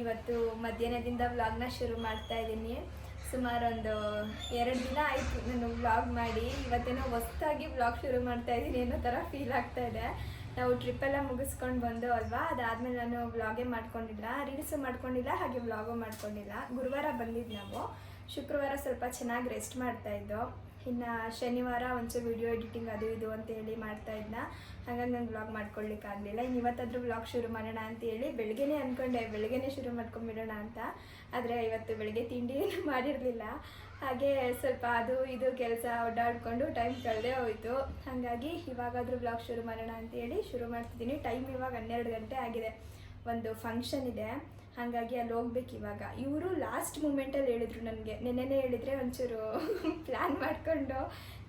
ಇವತ್ತು ಮಧ್ಯಾಹ್ನದಿಂದ ವ್ಲಾಗ್ನ ಶುರು ಮಾಡ್ತಾ ಇದ್ದೀನಿ. ಸುಮಾರು ಒಂದು ಎರಡು ದಿನ ಆಯಿತು ನಾನು ವ್ಲಾಗ್ ಮಾಡಿ. ಇವತ್ತೇನೋ ಹೊಸ್ತಾಗಿ ವ್ಲಾಗ್ ಶುರು ಮಾಡ್ತಾ ಇದ್ದೀನಿ ಅನ್ನೋ ಥರ ಫೀಲ್ ಆಗ್ತಾ ಇದೆ. ನಾವು ಟ್ರಿಪ್ಪೆಲ್ಲ ಮುಗಿಸ್ಕೊಂಡು ಬಂದು ಅಲ್ವಾ? ಅದಾದಮೇಲೆ ನಾನು ವ್ಲಾಗೇ ಮಾಡ್ಕೊಂಡಿಲ್ಲ. ರೀಲ್ಸು ಮಾಡ್ಕೊಂಡಿಲ್ಲ, ಹಾಗೆ ವ್ಲಾಗು ಮಾಡ್ಕೊಂಡಿಲ್ಲ. ಗುರುವಾರ ಬಂದಿದ್ದು ನಾವು. ಶುಕ್ರವಾರ ಸ್ವಲ್ಪ ಚೆನ್ನಾಗಿ ರೆಸ್ಟ್ ಮಾಡ್ತಾ ಇದ್ದೋ. ಇನ್ನು ಶನಿವಾರ ಒಂಚೂರು ವಿಡಿಯೋ ಎಡಿಟಿಂಗ್ ಅದು ಇದು ಅಂತ ಹೇಳಿ ಮಾಡ್ತಾ ಇದ್ನ. ಹಾಗಾಗಿ ನಾನು ವ್ಲಾಗ್ ಮಾಡ್ಕೊಳ್ಳಿಕ್ಕಾಗಲಿಲ್ಲ ಇನ್ನು ಇವತ್ತಾದರೂ ವ್ಲಾಗ್ ಶುರು ಮಾಡೋಣ ಅಂತ ಹೇಳಿ ಬೆಳಗ್ಗೆನೇ ಅಂದ್ಕೊಂಡೆ ಬೆಳಗ್ಗೆನೇ ಶುರು ಮಾಡ್ಕೊಂಬಿಡೋಣ ಅಂತ. ಆದರೆ ಇವತ್ತು ಬೆಳಗ್ಗೆ ತಿಂಡಿ ಮಾಡಿರಲಿಲ್ಲ. ಹಾಗೆ ಸ್ವಲ್ಪ ಅದು ಇದು ಕೆಲಸ ಓಡಾಡ್ಕೊಂಡು ಟೈಮ್ ಕಳೆದೇ ಹೋಯಿತು. ಹಾಗಾಗಿ ಇವಾಗಾದರೂ ಬ್ಲಾಗ್ ಶುರು ಮಾಡೋಣ ಅಂತ ಹೇಳಿ ಶುರು ಮಾಡ್ತಿದ್ದೀನಿ. ಟೈಮ್ ಇವಾಗ ಹನ್ನೆರಡು ಗಂಟೆ ಆಗಿದೆ. ಒಂದು ಫಂಕ್ಷನ್ ಇದೆ. ಹಾಗಾಗಿ ಅಲ್ಲಿ ಹೋಗ್ಬೇಕು ಇವಾಗ. ಇವರು ಲಾಸ್ಟ್ ಮೂಮೆಂಟಲ್ಲಿ ಹೇಳಿದ್ರು ನನಗೆ. ನೆನ್ನೆನೇ ಹೇಳಿದರೆ ಒಂಚೂರು ಪ್ಲ್ಯಾನ್ ಮಾಡಿಕೊಂಡು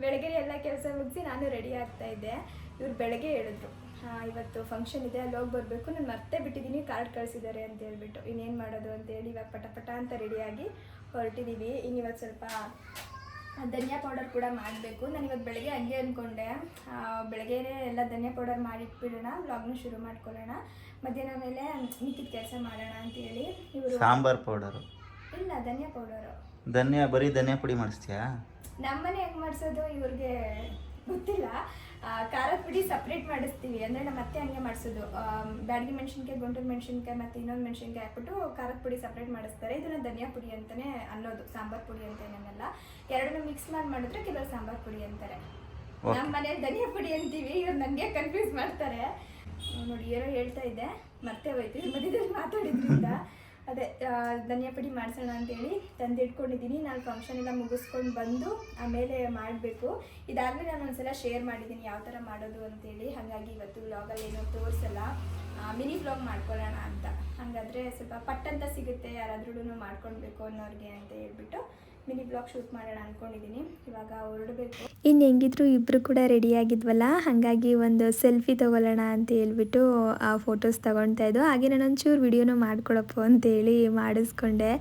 ಬೆಳಗ್ಗೆ ಎಲ್ಲ ಕೆಲಸ ಮುಗಿಸಿ ನಾನು ರೆಡಿ ಆಗ್ತಾ ಇದ್ದೆ. ಇವ್ರು ಬೆಳಗ್ಗೆ ಹೇಳಿದ್ರು ಹಾಂ ಇವತ್ತು ಫಂಕ್ಷನ್ ಇದೆ ಅಲ್ಲಿ ಹೋಗಿ ಬರಬೇಕು ನಾನು ಮತ್ತೆ ಬಿಟ್ಟಿದ್ದೀನಿ ಕಾರ್ಡ್ ಕಳಿಸಿದ್ದಾರೆ ಅಂತ ಹೇಳ್ಬಿಟ್ಟು ಇನ್ನೇನು ಮಾಡೋದು? ಅಂತ ಹೇಳಿ ಇವಾಗ ಪಟ ಪಟ ಅಂತ ರೆಡಿಯಾಗಿ ಹೊರಟಿದ್ದೀವಿ ಇನ್ನು ಇವತ್ತು ಸ್ವಲ್ಪ ಧನಿಯಾ ಪೌಡರ್ ಕೂಡ ಮಾಡಬೇಕು. ನಾನು ಇವತ್ತು ಬೆಳಗ್ಗೆ ಹಂಗೆ ಅಂದ್ಕೊಂಡೆ ಬೆಳಗ್ಗೆನೇ ಎಲ್ಲ ಧನಿಯಾ ಪೌಡರ್ ಮಾಡಿಟ್ಬಿಡೋಣ ಬ್ಲಾಗ್ನು ಶುರು ಮಾಡ್ಕೊಳ್ಳೋಣ. ಮಧ್ಯಾಹ್ನ ಮೇಲೆ ಮಿಕ್ಕಿದ ಕೆಲಸ ಮಾಡೋಣ ಅಂತೇಳಿ ಇವರು ಸಾಂಬಾರ್ ಪೌಡರು ಇಲ್ಲ ಧನಿಯಾ ಪೌಡರು ಧನಿಯಾ ಬರೀ ಧನಿಯಾ ಪುಡಿ ಮಾಡಿಸ್ತೀಯಾ? ನಮ್ಮನೆ ಹೆಂಗೆ ಮಾಡಿಸೋದು ಇವ್ರಿಗೆ ಗೊತ್ತಿಲ್ಲ. ಖಾರದ ಪುಡಿ ಸಪ್ರೇಟ್ ಮಾಡಿಸ್ತೀವಿ. ಅಂದ್ರೆ ನಮ್ಮ ಅತ್ತೆ ಹಂಗೆ ಮಾಡಿಸೋದು. ಬ್ಯಾಡಗಿ ಮೆಣಸಿನ್ಕಾಯಿ ಗುಂಟೂರು ಮೆಣಸಿನ್ಕಾಯಿ ಮತ್ತೆ ಇನ್ನೊಂದು ಮೆಣಸಿನ್ಕಾಯಿ ಹಾಕ್ಬಿಟ್ಟು ಖಾರದ ಪುಡಿ ಸಪ್ರೇಟ್ ಮಾಡಿಸ್ತಾರೆ. ಇದನ್ನ ಧನಿಯಾ ಪುಡಿ ಅಂತಲೇ ಅನ್ನೋದು. ಸಾಂಬಾರ್ ಪುಡಿ ಅಂತ ಏನೇನಲ್ಲ ಎರಡನ್ನೂ ಮಿಕ್ಸ್ ಮಾಡಿ ಮಾಡಿದ್ರೆ ಕೆಲವು ಸಾಂಬಾರ್ ಪುಡಿ ಅಂತಾರೆ. ನಮ್ಮ ಮನೇಲಿ ಧನಿಯಾ ಪುಡಿ ಅಂತೀವಿ. ಇವ್ರು ನನಗೆ ಕನ್ಫ್ಯೂಸ್ ಮಾಡ್ತಾರೆ. ನೋಡಿ ಏನೋ ಹೇಳ್ತಾ ಇದ್ದೆ. ಮತ್ತೆ ಹೋಯ್ತು. ಮಧ್ಯದಲ್ಲಿ ಮಾತಾಡಿದ್ರಿಂದ. ಅದೇ ಧನಿಯಾ ಪುಡಿ ಮಾಡಿಸೋಣ ಅಂತೇಳಿ ತಂದು ಇಟ್ಕೊಂಡಿದ್ದೀನಿ ನಾನು ಫಂಕ್ಷನ್ ಎಲ್ಲ ಮುಗಿಸ್ಕೊಂಡು ಬಂದು ಆಮೇಲೆ ಮಾಡಬೇಕು. ಇದಾದಮೇಲೆ ನಾನು ಒಂದ್ಸಲ ಶೇರ್ ಮಾಡಿದ್ದೀನಿ ಯಾವ ಥರ ಮಾಡೋದು ಅಂತೇಳಿ. ಹಾಗಾಗಿ ಇವತ್ತು ವ್ಲಾಗಲ್ಲಿ ಏನೋ ತೋರಿಸಲ್ಲ. ಮಿನಿ ವ್ಲಾಗ್ ಮಾಡ್ಕೊಳ್ಳೋಣ ಅಂತ. ಹಾಗಾದರೆ ಸ್ವಲ್ಪ ಪಟ್ಟಂತ ಸಿಗುತ್ತೆ ಯಾರಾದ್ರೂ ಮಾಡ್ಕೊಳ್ಬೇಕು ಅನ್ನೋರಿಗೆ ಅಂತ ಹೇಳ್ಬಿಟ್ಟು ಮಿನಿ ಬ್ಲಾಗ್ ಶೂಟ್ ಮಾಡೋಣ ಅಂದ್ಕೊಂಡಿದ್ದೀನಿ ಇವಾಗ ಹೊರಡಬೇಕು. ಇನ್ನು ಹೆಂಗಿದ್ರು ಇಬ್ಬರು ಕೂಡ ರೆಡಿ ಆಗಿದ್ವಲ್ಲ, ಹಾಗಾಗಿ ಒಂದು ಸೆಲ್ಫಿ ತಗೊಳ್ಳೋಣ ಅಂತ ಹೇಳ್ಬಿಟ್ಟು, ಆ ಫೋಟೋಸ್ ತಗೊಳ್ತಾ ಇದ್ದು ಹಾಗೆ ನಾನು ಒಂಚೂರು ವಿಡಿಯೋನು ಮಾಡ್ಕೊಳಪ್ಪು ಅಂತೇಳಿ ಮಾಡಿಸ್ಕೊಂಡೆ.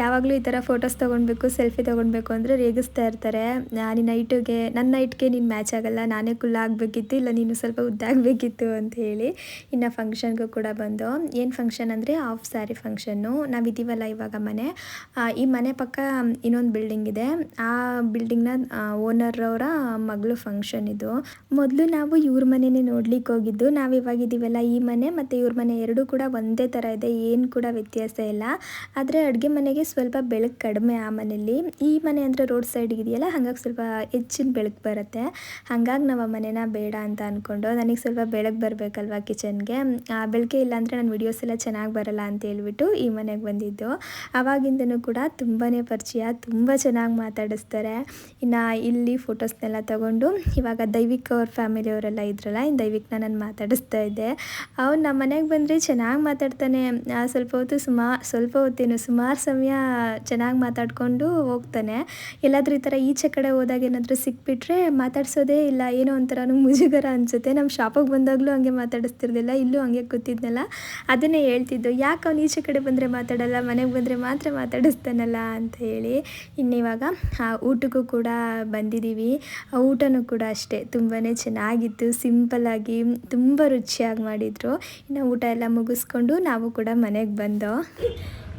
ಯಾವಾಗಲೂ ಈ ಥರ ಫೋಟೋಸ್ ತೊಗೊಳ್ಬೇಕು ಸೆಲ್ಫಿ ತೊಗೊಳ್ಬೇಕು ಅಂದರೆ ರೇಗಿಸ್ತಾ ಇರ್ತಾರೆ. ನಿನ್ನ ನೈಟಿಗೆ ನನ್ನ ನೈಟ್ಗೆ ನೀನು ಮ್ಯಾಚ್ ಆಗಲ್ಲ, ನಾನೇ ಕುಲ್ಲ ಆಗಬೇಕಿತ್ತು, ಇಲ್ಲ ನೀನು ಸ್ವಲ್ಪ ಉದ್ದಾಗಬೇಕಿತ್ತು ಅಂತ ಹೇಳಿ ಇನ್ನು ಫಂಕ್ಷನ್ಗೂ ಕೂಡ ಬಂದು. ಏನು ಫಂಕ್ಷನ್ ಅಂದರೆ ಆಫ್ ಸ್ಯಾರಿ ಫಂಕ್ಷನ್ನು ನಾವಿದ್ದೀವಲ್ಲ ಇವಾಗ ಮನೆ. ಈ ಮನೆ ಪಕ್ಕ ಇನ್ನೊಂದು ಬಿಲ್ಡಿಂಗ್ ಇದೆ. ಆ ಬಿಲ್ಡಿಂಗ್ನ ಓನರ್ ಅವರ ಮಗಳು ಫಂಕ್ಷನ್ ಇದು. ಮೊದಲು ನಾವು ಇವ್ರ ಮನೆನೇ ನೋಡ್ಲಿಕ್ಕೆ ಹೋಗಿದ್ದು. ನಾವು ಇವಾಗ ಇದೀವಲ್ಲ ಈ ಮನೆ ಮತ್ತು ಇವ್ರ ಮನೆ ಎರಡೂ ಕೂಡ ಒಂದೇ ಥರ ಇದೆ. ಏನು ಕೂಡ ವ್ಯತ್ಯಾಸ ಇಲ್ಲ. ಆದರೆ ಅಡುಗೆ ಮನೆಗೆ ಸ್ವಲ್ಪ ಬೆಳಕು ಕಡಿಮೆ ಆ ಮನೆಯಲ್ಲಿ ಈ ಮನೆ ಅಂದರೆ ರೋಡ್ ಸೈಡ್ ಇದೆಯಲ್ಲ, ಹಾಗಾಗಿ ಸ್ವಲ್ಪ ಹೆಚ್ಚಿನ ಬೆಳಕು ಬರುತ್ತೆ. ಹಾಗಾಗಿ ನಾವು ಆ ಮನೆನ ಬೇಡ ಅಂತ ಅಂದ್ಕೊಂಡು ನನಗೆ ಸ್ವಲ್ಪ ಬೆಳಕು ಬರಬೇಕಲ್ವ ಕಿಚನ್ಗೆ. ಬೆಳಕೆ ಇಲ್ಲಾಂದರೆ ನಾನು ವಿಡಿಯೋಸ್ ಎಲ್ಲ ಚೆನ್ನಾಗಿ ಬರಲ್ಲ ಅಂತ ಹೇಳ್ಬಿಟ್ಟು ಈ ಮನೆಗೆ ಬಂದಿದ್ದು. ಆವಾಗಿಂದನೂ ಕೂಡ ತುಂಬಾ ಪರಿಚಯ, ತುಂಬ ಚೆನ್ನಾಗಿ ಮಾತಾಡಿಸ್ತಾರೆ. ಇನ್ನು ಇಲ್ಲಿ ಫೋಟೋಸ್ನೆಲ್ಲ ತಗೊಂಡು ಇವಾಗ ದೈವಿಕ್ ಅವ್ರ ಫ್ಯಾಮಿಲಿಯವರೆಲ್ಲ ಇದ್ರಲ್ಲ ಇನ್ನು ದೈವಿಕ್ನ ನಾನು ಮಾತಾಡಿಸ್ತಾ ಇದ್ದೆ. ಅವ್ನು ನಮ್ಮ ಮನೆಗೆ ಬಂದರೆ ಚೆನ್ನಾಗಿ ಮಾತಾಡ್ತಾನೆ. ಸ್ವಲ್ಪ ಹೊತ್ತು ಸುಮಾ, ಸ್ವಲ್ಪ ಹೊತ್ತೇನು ಸುಮಾರು ಸಮಯ ಚೆನ್ನಾಗಿ ಮಾತಾಡಿಕೊಂಡು ಹೋಗ್ತಾನೆ. ಎಲ್ಲಾದ್ರೂ ಈ ಥರ ಈಚೆ ಕಡೆ ಹೋದಾಗ ಏನಾದರೂ ಸಿಕ್ಬಿಟ್ರೆ ಮಾತಾಡ್ಸೋದೇ ಇಲ್ಲ. ಏನೋ ಒಂಥರ ಮುಜುಗರ ಅನಿಸುತ್ತೆ. ನಮ್ಮ ಶಾಪಿಗೆ ಬಂದಾಗಲೂ ಹಂಗೆ ಮಾತಾಡಿಸ್ತಿರ್ಲಿಲ್ಲ, ಇಲ್ಲೂ ಹಂಗೆ ಕೂತಿದ್ನಲ್ಲ. ಅದನ್ನೇ ಹೇಳ್ತಿದ್ದು. ಯಾಕೆ ಅವ್ನು ಈಚೆ ಕಡೆ ಬಂದರೆ ಮಾತಾಡಲ್ಲ, ಮನೆಗೆ ಬಂದರೆ ಮಾತ್ರ ಮಾತಾಡಿಸ್ತಾನಲ್ಲ ಅಂತ ಹೇಳಿ. ಇನ್ನಿವಾಗ ಆ, ಊಟಕ್ಕೂ ಕೂಡ ಬಂದಿದ್ದೀವಿ. ಊಟನೂ ಕೂಡ ಅಷ್ಟೇ ತುಂಬಾ ಚೆನ್ನಾಗಿತ್ತು ಸಿಂಪಲ್ಲಾಗಿ ತುಂಬ ರುಚಿಯಾಗಿ ಮಾಡಿದರು. ಇನ್ನು ಊಟ ಎಲ್ಲ ಮುಗಿಸ್ಕೊಂಡು ನಾವು ಕೂಡ ಮನೆಗೆ ಬಂದೋ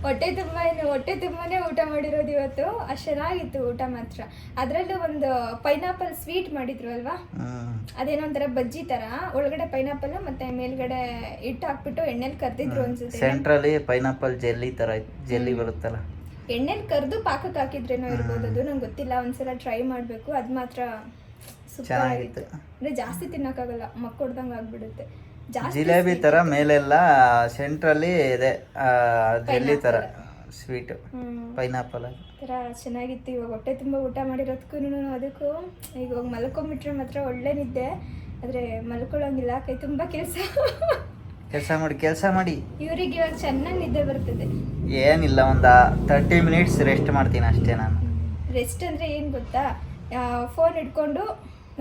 ಹೊಟ್ಟೆ ತುಂಬ ಹೊಟ್ಟೆ ತುಂಬಾನೇ ಊಟ ಮಾಡಿರೋದು ಇವತ್ತು. ಅಷ್ಟು ಚೆನ್ನಾಗಿತ್ತು ಊಟ ಮಾತ್ರ. ಅದರಲ್ಲೂ ಒಂದು ಪೈನಾಪಲ್ ಸ್ವೀಟ್ ಮಾಡಿದ್ರು ಅಲ್ವಾ? ಅದೇನೋ ಒಂಥರ ಬಜ್ಜಿ ತರ ಒಳಗಡೆ ಪೈನಾಪಲ್ ಮತ್ತೆ ಮೇಲ್ಗಡೆ ಹಿಟ್ಟು ಹಾಕ್ಬಿಟ್ಟು ಎಣ್ಣೆಲಿ ಕರ್ದಿದ್ರು ಅನ್ಸುತ್ತೆ. ಸೆಂಟ್ರಲ್ಲಿ ಪೈನಾಪಲ್ ಜೆಲ್ಲಿ ತರ ಜೆಲ್ಲಿ ಬರುತ್ತಲ್ಲ. ಎಣ್ಣೆಲಿ ಕರ್ದು ಪಾಕಕ್ಕೆ ಹಾಕಿದ್ರೇನೋ ಇರ್ಬೋದು ಅದು ನಂಗೆ ಗೊತ್ತಿಲ್ಲ ಒಂದ್ಸಲ ಟ್ರೈ ಮಾಡಬೇಕು ಅದು ಮಾತ್ರ ಸೂಪರ್. ಆಗಿತ್ತು. ಅಂದ್ರೆ ಜಾಸ್ತಿ ತಿನ್ನಕ್ಕಾಗಲ್ಲ ಮಕ್ಕ ಹೊಡ್ದಂಗೆ ಆಗ್ಬಿಡುತ್ತೆ. ಜಿಲೇಬಿ ತರ ಮೇಲೆಲ್ಲ ಸೆಂಟ್ರಲ್ಲಿ ಇದೆ ಜೆಲ್ಲಿ ತರ ಸ್ವೀಟ್ ಪೈನಾಪಲ್ ತರ ಚೆನ್ನಾಗಿತ್ತು ಇವಾಗ ಹೊಟ್ಟೆ ತುಂಬ ಊಟ ಮಾಡಿರೋದಕ್ಕೂ ಅದಕ್ಕೂ. ಈಗ ಮಲ್ಕೊಂಡ್ಬಿಟ್ರೆ ಮಲ್ಕೊಂಬಿಟ್ರೆ ಮಾತ್ರ ಒಳ್ಳೆ ನಿದ್ದೆ ಆದರೆ ಮಲ್ಕೊಳ್ಳೋಂಗಿಲ್ಲ ಕೈ ತುಂಬ ಕೆಲಸ. ಕೆಲಸ ಮಾಡಿ ಕೆಲಸ ಮಾಡಿ. ಇವರಿಗೆ ಇವಾಗ ಚೆನ್ನಾಗಿ ನಿದ್ದೆ ಬರ್ತದೆ. ಏನಿಲ್ಲ ಒಂದು ತರ್ಟಿ ಮಿನಿಟ್ಸ್ ರೆಸ್ಟ್ ಮಾಡ್ತೀನಿ ಅಷ್ಟೇ ನಾನು. ರೆಸ್ಟ್ ಅಂದ್ರೆ ಏನು ಗೊತ್ತಾ? ಫೋನ್ ಇಟ್ಕೊಂಡು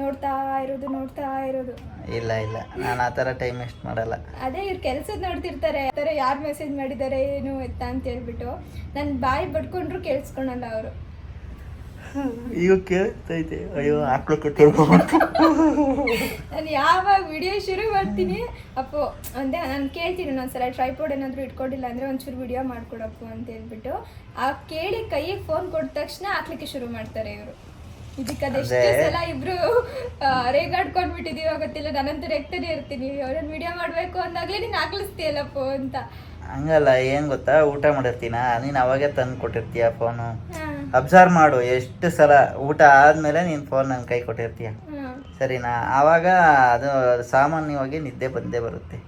ನೋಡ್ತಾ ಇರೋದು ನೋಡ್ತಾ ಇರೋದು. ಇಲ್ಲ ಇಲ್ಲ. ನಾನು ಆ ಥರ ಟೈಮ್ ವೇಸ್ಟ್ ಮಾಡಲ್ಲ. ಅದೇ ಇವ್ರು ಕೆಲ್ಸದ ನೋಡ್ತಿರ್ತಾರೆ. ಆ ಥರ ಯಾರು ಮೆಸೇಜ್ ಮಾಡಿದ್ದಾರೆ ಏನು ಎತ್ತ ಅಂತ ಹೇಳ್ಬಿಟ್ಟು. ನಾನು ಬಾಯಿ ಬಡ್ಕೊಂಡ್ರು ಕೇಳಿಸ್ಕೊಳಲ್ಲ ಅವರು. ಈಗ ಕೇಳ್ತೈತೆ ಅಯ್ಯೋ ಹಾಕ್ಲಿಕ್ಕೆ ನಾನು ಯಾವಾಗ ವಿಡಿಯೋ ಶುರು ಮಾಡ್ತೀನಿ ಅಪ್ಪು ಅಂದೆ ನಾನು ಕೇಳ್ತೀನಿ ಒಂದ್ಸಲ ಟ್ರೈಪೋರ್ಡ್ ಏನಾದರೂ ಇಟ್ಕೊಂಡಿಲ್ಲ ಅಂದರೆ ಒಂಚೂರು ವಿಡಿಯೋ ಮಾಡ್ಕೊಡಪ್ಪು ಅಂತ ಹೇಳ್ಬಿಟ್ಟು ಆ ಕೇಳಿ ಕೈಗೆ ಫೋನ್ ಕೊಟ್ಟ ತಕ್ಷಣ ಹಾಕ್ಲಿಕ್ಕೆ ಶುರು ಮಾಡ್ತಾರೆ ಇವರು. ಇದಕ್ಕೆ ಅದೆಷ್ಟು ಅದೇ. ಸಲ ಇಬ್ರು ರೇಗಾಡ್ಕೊಂಡ್ಬಿಟ್ಟಿದೀವೋ ಗೊತ್ತಿಲ್ಲ ನಾನಂತೂ ರೆಗ್ತಾನೆ ಇರ್ತೀನಿ. ಅವ್ರನ್ನ ವಿಡಿಯೋ ಮಾಡಬೇಕು ಅಂದಾಗಲೇ ನೀನು ಹಾಕ್ಲಿಸ್ತೀಯಲ್ಲಪ್ಪು ಅಂತ. ಹಂಗಲ್ಲ ಏನು ಗೊತ್ತಾ? ಊಟ ಮಾಡಿರ್ತೀನ? ನೀನು ಅವಾಗೇ ತಂದು ಕೊಟ್ಟಿರ್ತೀಯ ಫೋನು ಅಬ್ಸರ್ವ್ ಮಾಡು ಎಷ್ಟು ಸಲ ಊಟ ಆದಮೇಲೆ ನೀನು ಫೋನ್ ನನ್ನ ಕೈ ಕೊಟ್ಟಿರ್ತೀಯ. ಸರಿನಾ? ಆವಾಗ ಅದು ಸಾಮಾನ್ಯವಾಗಿ ನಿದ್ದೆ ಬಂದೇ ಬರುತ್ತೆ.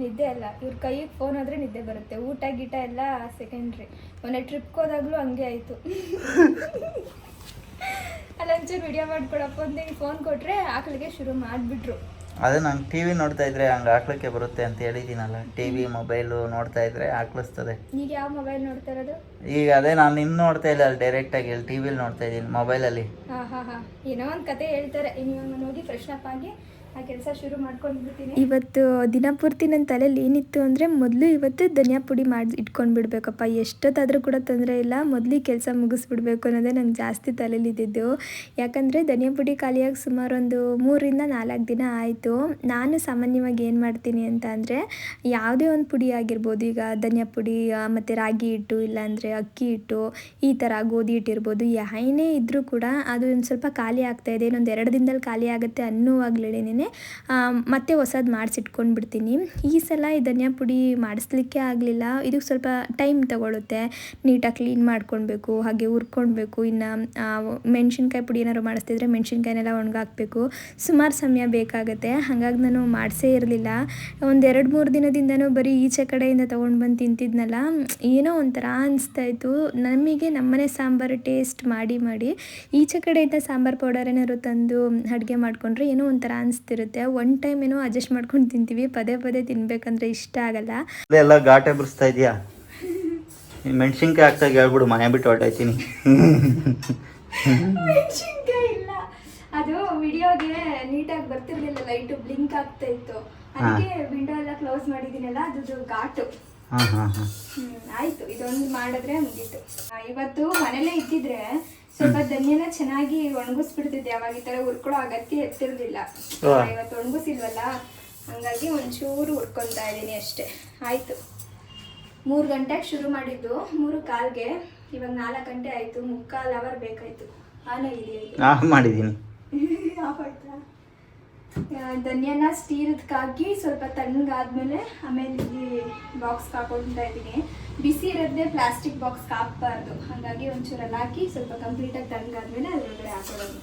ನಿದ್ದೆ ಅಲ್ಲ ಇವ್ರ ಕೈಗೆ ಫೋನ್ ಆದ್ರೆ ನಿದ್ದೆ ಬರುತ್ತೆ. ಊಟ ಗೀಟ ಎಲ್ಲ ಸೆಕೆಂಡ್ರಿ ಮೊನ್ನೆ ಟ್ರಿಪ್ ಹೋದಾಗ್ಲೂ ಹಂಗೆ ಆಯ್ತು. ಅಲ್ಲೊಂಚೂರು ವಿಡಿಯೋ ಮಾಡ್ಕೊಡಪ್ಪ ಅಂತ ಫೋನ್ ಕೊಟ್ರೆ ಆಕಳಿಗೆ ಶುರು ಮಾಡಿಬಿಟ್ರು. ಅದು ನಂಗೆ ಟಿ ವಿ ನೋಡ್ತಾ ಇದ್ರೆ ಹಂಗೆ ಹಾಕ್ಲಿಕ್ಕೆ ಬರುತ್ತೆ ಅಂತ ಹೇಳಿದ್ದೀನಲ್ಲ ಟಿ ವಿ ಮೊಬೈಲು ನೋಡ್ತಾ ಇದ್ರೆ ಹಾಕ್ಲಿಸ್ತದೆ. ಈಗ ಯಾವ ಮೊಬೈಲ್ ನೋಡ್ತಾ ಇರೋದು? ಈಗ ಅದೇ ನಾನು ಇನ್ನು ನೋಡ್ತಾ ಇಲ್ಲ ಅಲ್ಲಿ ಡೈರೆಕ್ಟಾಗಿ ಇಲ್ಲಿ ಟಿ ವಿಲಿ ನೋಡ್ತಾ ಇದ್ದೀನಿ ಮೊಬೈಲಲ್ಲಿ ಹಾಂ ಹಾಂ ಹಾಂ. ಏನೋ ಒಂದು ಕತೆ ಹೇಳ್ತಾರೆ. ನೀವು ನೋಡಿ ಫ್ರೆಶ್ ಅಪ್ ಆಗಿ ಆ ಕೆಲಸ ಶುರು ಇವತ್ತು ನನ್ನ ತಲೆಯಲ್ಲಿ ಏನಿತ್ತು ಅಂದರೆ ಮೊದಲು ಇವತ್ತು ಧನಿಯಾ ಪುಡಿ ಮಾಡಿ ಇಟ್ಕೊಂಡು ಬಿಡಬೇಕಪ್ಪ ಎಷ್ಟೊತ್ತಾದರೂ ಕೂಡ ತೊಂದರೆ ಇಲ್ಲ. ಮೊದಲು ಕೆಲಸ ಮುಗಿಸ್ಬಿಡ್ಬೇಕು ಅನ್ನೋದೇ ನಂಗೆ ಜಾಸ್ತಿ ತಲೆಯಲ್ಲಿ ಇದ್ದಿದ್ದು. ಯಾಕಂದರೆ ಧನಿಯಾ ಪುಡಿ ಖಾಲಿಯಾಗಿ ಸುಮಾರು ಒಂದು ಮೂರರಿಂದ ನಾಲ್ಕು ದಿನ ಆಯಿತು. ನಾನು ಸಾಮಾನ್ಯವಾಗಿ ಏನು ಮಾಡ್ತೀನಿ ಅಂತ ಅಂದರೆ ಯಾವುದೇ ಒಂದು ಪುಡಿ ಆಗಿರ್ಬೋದು, ಈಗ ಧನಿಯಾ ಪುಡಿ ಮತ್ತು ರಾಗಿ ಹಿಟ್ಟು, ಇಲ್ಲಾಂದರೆ ಅಕ್ಕಿ ಹಿಟ್ಟು, ಈ ಥರ ಗೋಧಿ ಹಿಟ್ಟಿರ್ಬೋದು ಏನೇ ಇದ್ದರೂ ಕೂಡ ಅದು ಒಂದು ಸ್ವಲ್ಪ ಖಾಲಿ ಆಗ್ತಾಯಿದೆ ಇನ್ನೊಂದು ಎರಡು ದಿನದಲ್ಲಿ ಖಾಲಿ ಆಗುತ್ತೆ ಅನ್ನುವಾಗ್ಲೇನೆ ಮತ್ತೆ ಹೊಸದು ಮಾಡಿಸಿಟ್ಕೊಂಡು ಬಿಡ್ತೀನಿ ಈ ಸಲ ಈ ಧನಿಯಾ ಪುಡಿ ಮಾಡಿಸ್ಲಿಕ್ಕೆ ಆಗಲಿಲ್ಲ. ಇದಕ್ಕೆ ಸ್ವಲ್ಪ ಟೈಮ್ ತಗೊಳ್ಳುತ್ತೆ ನೀಟಾಗಿ ಕ್ಲೀನ್ ಮಾಡ್ಕೊಳ್ಬೇಕು, ಹಾಗೆ ಹುರ್ಕೊಳ್ಬೇಕು. ಇನ್ನು ಮೆಣಸಿನ್ಕಾಯಿ ಪುಡಿ ಏನಾದ್ರು ಮಾಡಿಸ್ತಿದ್ರೆ ಮೆಣಸಿನ್ಕಾಯಿನೆಲ್ಲ ಒಣಗಾಕಬೇಕು. ಸುಮಾರು ಸಮಯ ಬೇಕಾಗುತ್ತೆ. ಹಾಗಾಗಿ ನಾನು ಮಾಡಿಸೇ ಇರಲಿಲ್ಲ. ಒಂದು ಎರಡು ಮೂರು ದಿನದಿಂದನೂ ಬರೀ ಈಚೆ ಕಡೆಯಿಂದ ತೊಗೊಂಡು ಬಂದು ತಿಂತಿದ್ನಲ್ಲ, ಏನೋ ಒಂಥರ ಅನಿಸ್ತಾ ಇತ್ತು. ನಮಗೆ ನಮ್ಮನೆ ಸಾಂಬಾರು ಟೇಸ್ಟ್ ಮಾಡಿ ಮಾಡಿ ಈಚೆ ಕಡೆಯಿಂದ ಸಾಂಬಾರು ಪೌಡರ್ ಏನಾದ್ರು ತಂದು ಅಡುಗೆ ಮಾಡಿಕೊಂಡ್ರೆ ಏನೋ ಒಂಥರ ಅನಿಸ್ತಿರುತ್ತೆ ಒನ್ ಟೈಮ್ ಏನೋ ಅಡ್ಜಸ್ಟ್ ಮಾಡ್ಕೊಂಡು ತಿಂತೀವಿ. ಪದೇ ಪದೇ ತಿನ್ಬೇಕಂದ್ರೆ ಇಷ್ಟ ಆಗಲ್ಲ. ಎಲ್ಲ ಘಾಟೆ ಬಿಡಿಸ್ತಾ ಇದೆಯಾ? ಮೆಣಸಿನ್ಕಾಯಿ ಹಾಕ್ದಾಗ ಹೇಳ್ಬಿಡು ಮನೆ ಬಿಟ್ಟು ಹೊರಟಾಯ್ತೀನಿ. ಇಲ್ಲ. ಅದು ವಿಡಿಯೋಗೆ ನೀಟಾಗಿ ಬರ್ತಿರ್ಲಿಲ್ಲ ಲೈಟು ಬ್ಲಿಂಕ್ ಆಗ್ತಾ ಇತ್ತು. ಅದಕ್ಕೆ ವಿಂಡೋ ಎಲ್ಲ ಕ್ಲೋಸ್ ಮಾಡಿದ್ದೀನಲ್ಲ ಅದು ಘಾಟು. ಹಾಂ ಹಾಂ ಹಾಂ. ಹ್ಮ್ ಆಯ್ತು. ಇದೊಂದು ಮಾಡಿದ್ರೆ ಮುಗೀತು. ಇವತ್ತು ಮನೇಲೆ ಇದ್ದಿದ್ರೆ ಸ್ವಲ್ಪ ಧನಿಯನ್ನ ಚೆನ್ನಾಗಿ ಒಣಗಿಸ್ಬಿಡ್ತಿದ್ದೆ ಅವಾಗ ಈ ತರ ಹುರ್ಕೊಳ್ಳೋ ಅಗತ್ಯ ಎತ್ತಿರ್ಲಿಲ್ಲ ಇವತ್ತು ಒಣಗಿಸಿಲ್ವಲ್ಲ ಹಂಗಾಗಿ ಒಂಚೂರು ಹುರ್ಕೊಂತಾ ಇದ್ದೀನಿ ಅಷ್ಟೇ. ಆಯ್ತು. ಮೂರು ಗಂಟೆಗೆ ಶುರು ಮಾಡಿದ್ದು ಮೂರು ಕಾಲ್ಗೆ. ಇವಾಗ ನಾಲ್ಕು ಗಂಟೆ ಆಯ್ತು ಮುಕ್ಕಾಲು ಅವರ್ ಬೇಕಾಯ್ತು. ಆನ ಆಫ್ ಮಾಡಿದ್ದೀನಿ. ಆಫ್ ಆಯ್ತಾ? ಧನ್ಯನ ಸ್ಟೀಲ್ದ್ ಹಾಕಿ ಸ್ವಲ್ಪ ತಣ್ಣಗಾದ್ಮೇಲೆ ಆಮೇಲೆ ಇಲ್ಲಿ ಬಾಕ್ಸ್ ಹಾಕೊಳ್ತಾ ಇದ್ದೀನಿ. ಬಿಸಿ ಇರೋದೇ ಪ್ಲಾಸ್ಟಿಕ್ ಬಾಕ್ಸ್ ಹಾಕ್ಬಾರ್ದು. ಹಾಗಾಗಿ ಒಂಚೂರಲ್ಲಿ ಹಾಕಿ ಸ್ವಲ್ಪ ಕಂಪ್ಲೀಟಾಗಿ ತಣ್ಣಗಾದ್ಮೇಲೆ ಅದರೊಳಗಡೆ ಹಾಕೊಳ್ಳೋದು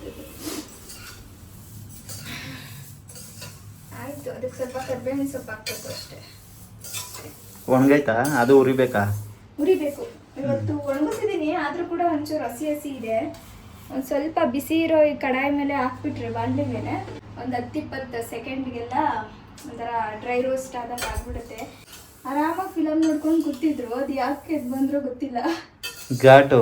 ಆಯಿತು ಅದಕ್ಕೆ ಸ್ವಲ್ಪ ಕರ್ಬೇವಿನ ಸೊಪ್ಪು ಹಾಕ್ಬೇಕು ಅಷ್ಟೇ. ಒಣಗೈತಾ? ಅದು ಉರಿಬೇಕಾ? ಉರಿಬೇಕು. ಇವತ್ತು ಒಣಗಿಸಿದ್ದೀನಿ ಆದರೂ ಕೂಡ ಒಂಚೂರು ಹಸಿ ಹಸಿ ಇದೆ. ಒಂದು ಸ್ವಲ್ಪ ಬಿಸಿ ಇರೋ ಈ ಕಡಾಯಿ ಮೇಲೆ ಹಾಕ್ಬಿಟ್ರೆ ಬಾಣಲೆ ಮೇಲೆ. ಒಂದು ಹತ್ತಿಪ್ಪತ್ತು ಸೆಕೆಂಡ್ಗೆಲ್ಲ ಒಂಥರ ಡ್ರೈ ರೋಸ್ಟ್ ಆದಾಗ ಆಗ್ಬಿಡುತ್ತೆ. ಆರಾಮಾಗಿ ಫಿಲಮ್ ನೋಡ್ಕೊಂಡು ಕೂತಿದ್ರು ಅದು ಯಾಕೆ ಎದ್ದು ಬಂದ್ರೋ ಗೊತ್ತಿಲ್ಲ. ಘಾಟು.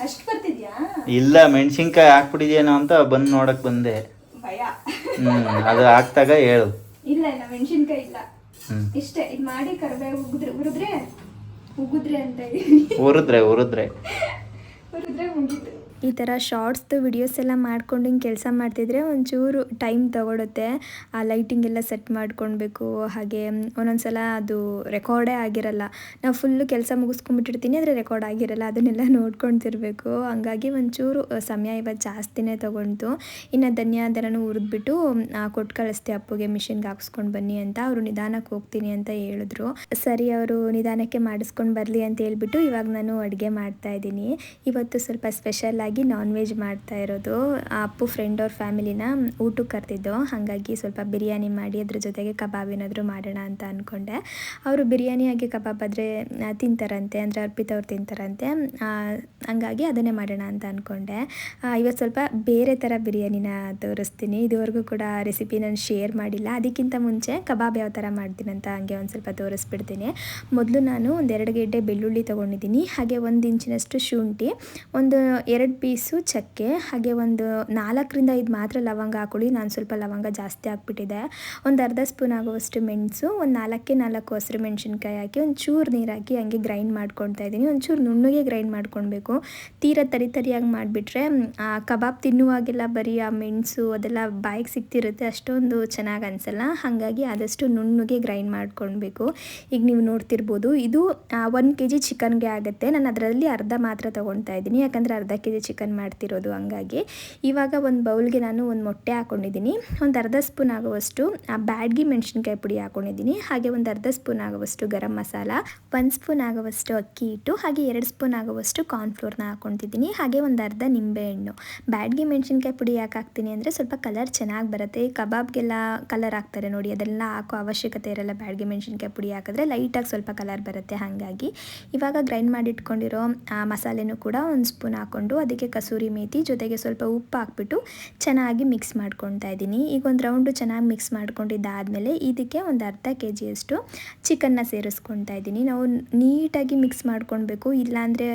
ಅಷ್ಟು ಬರ್ತಿದ್ಯಾ? ಇಲ್ಲ ಮೆಣಸಿನ್ಕಾಯಿ ಹಾಕ್ಬಿಟ್ಟಿದ್ಯೇನೋ ಅಂತ ಬಂದು ನೋಡಕ್ ಬಂದೆ. ಭಯ. ಹ್ಮ್ ಅದು ಹಾಕ್ದಾಗ ಹೇಳು. ಇಲ್ಲ ಇಲ್ಲ ಮೆಣಸಿನ್ಕಾಯಿ ಇಲ್ಲ. ಹ್ಮ್. ಇಷ್ಟೇ ಇದು ಮಾಡಿ ಕರಿಬೇವು ಉಗಿದ್ರೆ ಉರಿದ್ರೆ ಉಗಿದ್ರೆ ಅಂತ ಹೇಳಿ. ಉರಿದ್ರೆ ಉರಿದ್ರೆ. ಉರಿದ್ರೆ ಮುಗೀತು ಈ ಥರ ಶಾರ್ಟ್ಸ್ದು ವಿಡಿಯೋಸ್ ಎಲ್ಲ ಮಾಡ್ಕೊಂಡು ಹಿಂಗೆ ಕೆಲಸ ಮಾಡ್ತಿದ್ರೆ ಒಂಚೂರು ಟೈಮ್ ತಗೊಳುತ್ತೆ. ಆ ಲೈಟಿಂಗ್ ಎಲ್ಲ ಸೆಟ್ ಮಾಡ್ಕೊಳ್ಬೇಕು ಹಾಗೆ ಒಂದೊಂದು ಸಲ ಅದು ರೆಕಾರ್ಡೇ ಆಗಿರಲ್ಲ. ನಾವು ಫುಲ್ಲು ಕೆಲಸ ಮುಗಿಸ್ಕೊಂಡ್ಬಿಟ್ಟಿರ್ತೀನಿ, ಆದರೆ ರೆಕಾರ್ಡ್ ಆಗಿರಲ್ಲ. ಅದನ್ನೆಲ್ಲ ನೋಡ್ಕೊಳ್ತಿರ್ಬೇಕು ಹಂಗಾಗಿ ಒಂಚೂರು ಸಮಯ ಇವತ್ತು ಜಾಸ್ತಿನೇ ತೊಗೊಳ್ತು ಇನ್ನು ಧನ್ಯದನೂ ಹುರಿದ್ಬಿಟ್ಟು ಕೊಟ್ಟು ಕಳಿಸ್ತೆ ಅಪ್ಪುಗೆ ಮಿಷಿನ್ಗೆ ಹಾಕ್ಸ್ಕೊಂಡು ಬನ್ನಿ ಅಂತ. ಅವರು ನಿಧಾನಕ್ಕೆ ಹೋಗ್ತೀನಿ ಅಂತ ಹೇಳಿದ್ರು. ಸರಿ, ಅವರು ನಿಧಾನಕ್ಕೆ ಮಾಡಿಸ್ಕೊಂಡು ಬರಲಿ ಅಂತ ಹೇಳ್ಬಿಟ್ಟು ಇವಾಗ ನಾನು ಅಡುಗೆ ಮಾಡ್ತಾ ಇದ್ದೀನಿ. ಇವತ್ತು ಸ್ವಲ್ಪ ಸ್ಪೆಷಲ್ ನಾನ್ ವೆಜ್ ಮಾಡ್ತಾ ಇರೋದು. ಅಪ್ಪು ಫ್ರೆಂಡ್ ಅವ್ರ ಫ್ಯಾಮಿಲಿನ ಊಟಕ್ಕೆ ಕರ್ತಿದ್ದೋ ಹಾಗಾಗಿ ಸ್ವಲ್ಪ ಬಿರಿಯಾನಿ ಮಾಡಿ ಅದ್ರ ಜೊತೆಗೆ ಕಬಾಬ್ ಏನಾದರೂ ಮಾಡೋಣ ಅಂತ ಅಂದ್ಕೊಂಡೆ ಅವರು ಬಿರಿಯಾನಿ ಹಾಗೆ ಕಬಾಬ್ ಆದರೆ ತಿಂತಾರಂತೆ, ಅಂದರೆ ಅರ್ಪಿತ ಅವ್ರು ತಿಂತಾರಂತೆ. ಹಂಗಾಗಿ ಅದನ್ನೇ ಮಾಡೋಣ ಅಂತ ಅಂದ್ಕೊಂಡೆ ಇವತ್ತು ಸ್ವಲ್ಪ ಬೇರೆ ಥರ ಬಿರಿಯಾನಿನ ತೋರಿಸ್ತೀನಿ. ಇದುವರೆಗೂ ಕೂಡ ರೆಸಿಪಿ ನಾನು ಶೇರ್ ಮಾಡಿಲ್ಲ. ಅದಕ್ಕಿಂತ ಮುಂಚೆ ಕಬಾಬ್ ಯಾವ ಥರ ಮಾಡ್ತೀನಿ ಅಂತ ಹಂಗೆ ಒಂದು ಸ್ವಲ್ಪ ತೋರಿಸ್ಬಿಡ್ತೀನಿ. ಮೊದಲು ನಾನು ಒಂದೆರಡು ಗೆಡ್ಡೆ ಬೆಳ್ಳುಳ್ಳಿ ತೊಗೊಂಡಿದ್ದೀನಿ. ಹಾಗೆ ಒಂದು ಇಂಚಿನಷ್ಟು ಶುಂಠಿ, ಒಂದು ಎರಡು ಪೀಸು ಚಕ್ಕೆ, ಹಾಗೆ ಒಂದು ನಾಲ್ಕರಿಂದ ಐದು ಮಾತ್ರ ಲವಂಗ ಹಾಕೊಳ್ಳಿ. ನಾನು ಸ್ವಲ್ಪ ಲವಂಗ ಜಾಸ್ತಿ ಹಾಕ್ಬಿಟ್ಟಿದೆ. ಒಂದು ಅರ್ಧ ಸ್ಪೂನ್ ಆಗುವಷ್ಟು ಮೆಣಸು, ಒಂದು ನಾಲ್ಕೇ ನಾಲ್ಕು ಹಸಿರು ಮೆಣಸಿನ್ಕಾಯಿ ಹಾಕಿ, ಒಂದು ಚೂರು ನೀರು ಹಾಕಿ ಹಂಗೆ ಗ್ರೈಂಡ್ ಮಾಡ್ಕೊಳ್ತಾ ಇದ್ದೀನಿ. ಒಂಚೂರು ನುಣ್ಣಗೆ ಗ್ರೈಂಡ್ ಮಾಡ್ಕೊಳ್ಬೇಕು. ತೀರ ತರಿ ತರಿಯಾಗಿ ಮಾಡಿಬಿಟ್ರೆ ಆ ಕಬಾಬ್ ತಿನ್ನುವಾಗೆಲ್ಲ ಬರೀ ಆ ಮೆಣಸು ಅದೆಲ್ಲ ಬಾಯಿಗೆ ಸಿಗ್ತಿರುತ್ತೆ ಅಷ್ಟೊಂದು ಚೆನ್ನಾಗಿ ಅನಿಸಲ್ಲ. ಹಾಗಾಗಿ ಆದಷ್ಟು ನುಣ್ಣಗೆ ಗ್ರೈಂಡ್ ಮಾಡ್ಕೊಳ್ಬೇಕು. ಈಗ ನೀವು ನೋಡ್ತಿರ್ಬೋದು, ಇದು ಒಂದು ಕೆ ಜಿ ಚಿಕನ್ಗೆ ಆಗುತ್ತೆ. ನಾನು ಅದರಲ್ಲಿ ಅರ್ಧ ಮಾತ್ರ ತೊಗೊಳ್ತಾ ಇದ್ದೀನಿ. ಯಾಕಂದರೆ ಅರ್ಧ ಕೆ ಜಿ ಚಿಕನ್ ಮಾಡ್ತಿರೋದು ಹಂಗಾಗಿ. ಇವಾಗ ಒಂದು ಬೌಲ್ಗೆ ನಾನು ಒಂದು ಮೊಟ್ಟೆ ಹಾಕ್ಕೊಂಡಿದ್ದೀನಿ ಒಂದು ಅರ್ಧ ಸ್ಪೂನ್ ಆಗುವಷ್ಟು, ಆ ಬ್ಯಾಡ್ಗಿ ಮೆಣಸಿನ್ಕಾಯಿ ಪುಡಿ ಹಾಕ್ಕೊಂಡಿದ್ದೀನಿ ಹಾಗೆ ಒಂದು ಅರ್ಧ ಸ್ಪೂನ್ ಆಗುವಷ್ಟು ಗರಂ ಮಸಾಲ, ಒಂದು ಸ್ಪೂನ್ ಆಗುವಷ್ಟು ಅಕ್ಕಿ ಹಿಟ್ಟು, ಹಾಗೆ ಎರಡು ಸ್ಪೂನ್ ಆಗುವಷ್ಟು ಕಾರ್ನ್ಫ್ಲೋರ್ನ ಹಾಕ್ಕೊತಿದ್ದೀನಿ ಹಾಗೆ ಒಂದು ಅರ್ಧ ನಿಂಬೆಹಣ್ಣು ಬ್ಯಾಡ್ಗಿ ಮೆಣಸಿನ್ಕಾಯಿ ಪುಡಿ ಯಾಕೆ ಹಾಕ್ತೀನಿ ಅಂದರೆ ಸ್ವಲ್ಪ ಕಲರ್ ಚೆನ್ನಾಗಿ ಬರುತ್ತೆ. ಕಬಾಬ್ಗೆಲ್ಲ ಕಲರ್ ಹಾಕ್ತಾರೆ ನೋಡಿ, ಅದೆಲ್ಲ ಹಾಕೋ ಅವಶ್ಯಕತೆ ಇರಲ್ಲ ಬ್ಯಾಡ್ಗೆ ಮೆಣಸಿನ್ಕಾಯಿ ಪುಡಿ ಹಾಕಿದ್ರೆ. ಲೈಟಾಗಿ ಸ್ವಲ್ಪ ಕಲರ್ ಬರುತ್ತೆ ಹಾಗಾಗಿ. ಇವಾಗ ಗ್ರೈಂಡ್ ಮಾಡಿಟ್ಕೊಂಡಿರೋ ಮಸಾಲೆನೂ ಕೂಡ ಒಂದು ಸ್ಪೂನ್ ಹಾಕ್ಕೊಂಡು ಅದಕ್ಕೆ ಕಸೂರಿ ಮೇಥಿ ಜೊತೆಗೆ ಸ್ವಲ್ಪ ಉಪ್ಪು ಹಾಕ್ಬಿಟ್ಟು ಚೆನ್ನಾಗಿ ಮಿಕ್ಸ್ ಮಾಡ್ಕೊತಾ ಇದ್ದೀನಿ. ಈಗ ಒಂದು ರೌಂಡು ಚೆನ್ನಾಗಿ ಮಿಕ್ಸ್ ಮಾಡ್ಕೊಂಡಿದ್ದಾದಮೇಲೆ ಇದಕ್ಕೆ ಒಂದು ಅರ್ಧ ಕೆ ಜಿಯಷ್ಟು ಚಿಕನ್ನ ಸೇರಿಸ್ಕೊತಾ ಇದ್ದೀನಿ. ನಾವು ನೀಟಾಗಿ ಮಿಕ್ಸ್ ಮಾಡ್ಕೊಳ್ಬೇಕು. ಇಲ್ಲಾಂದರೆ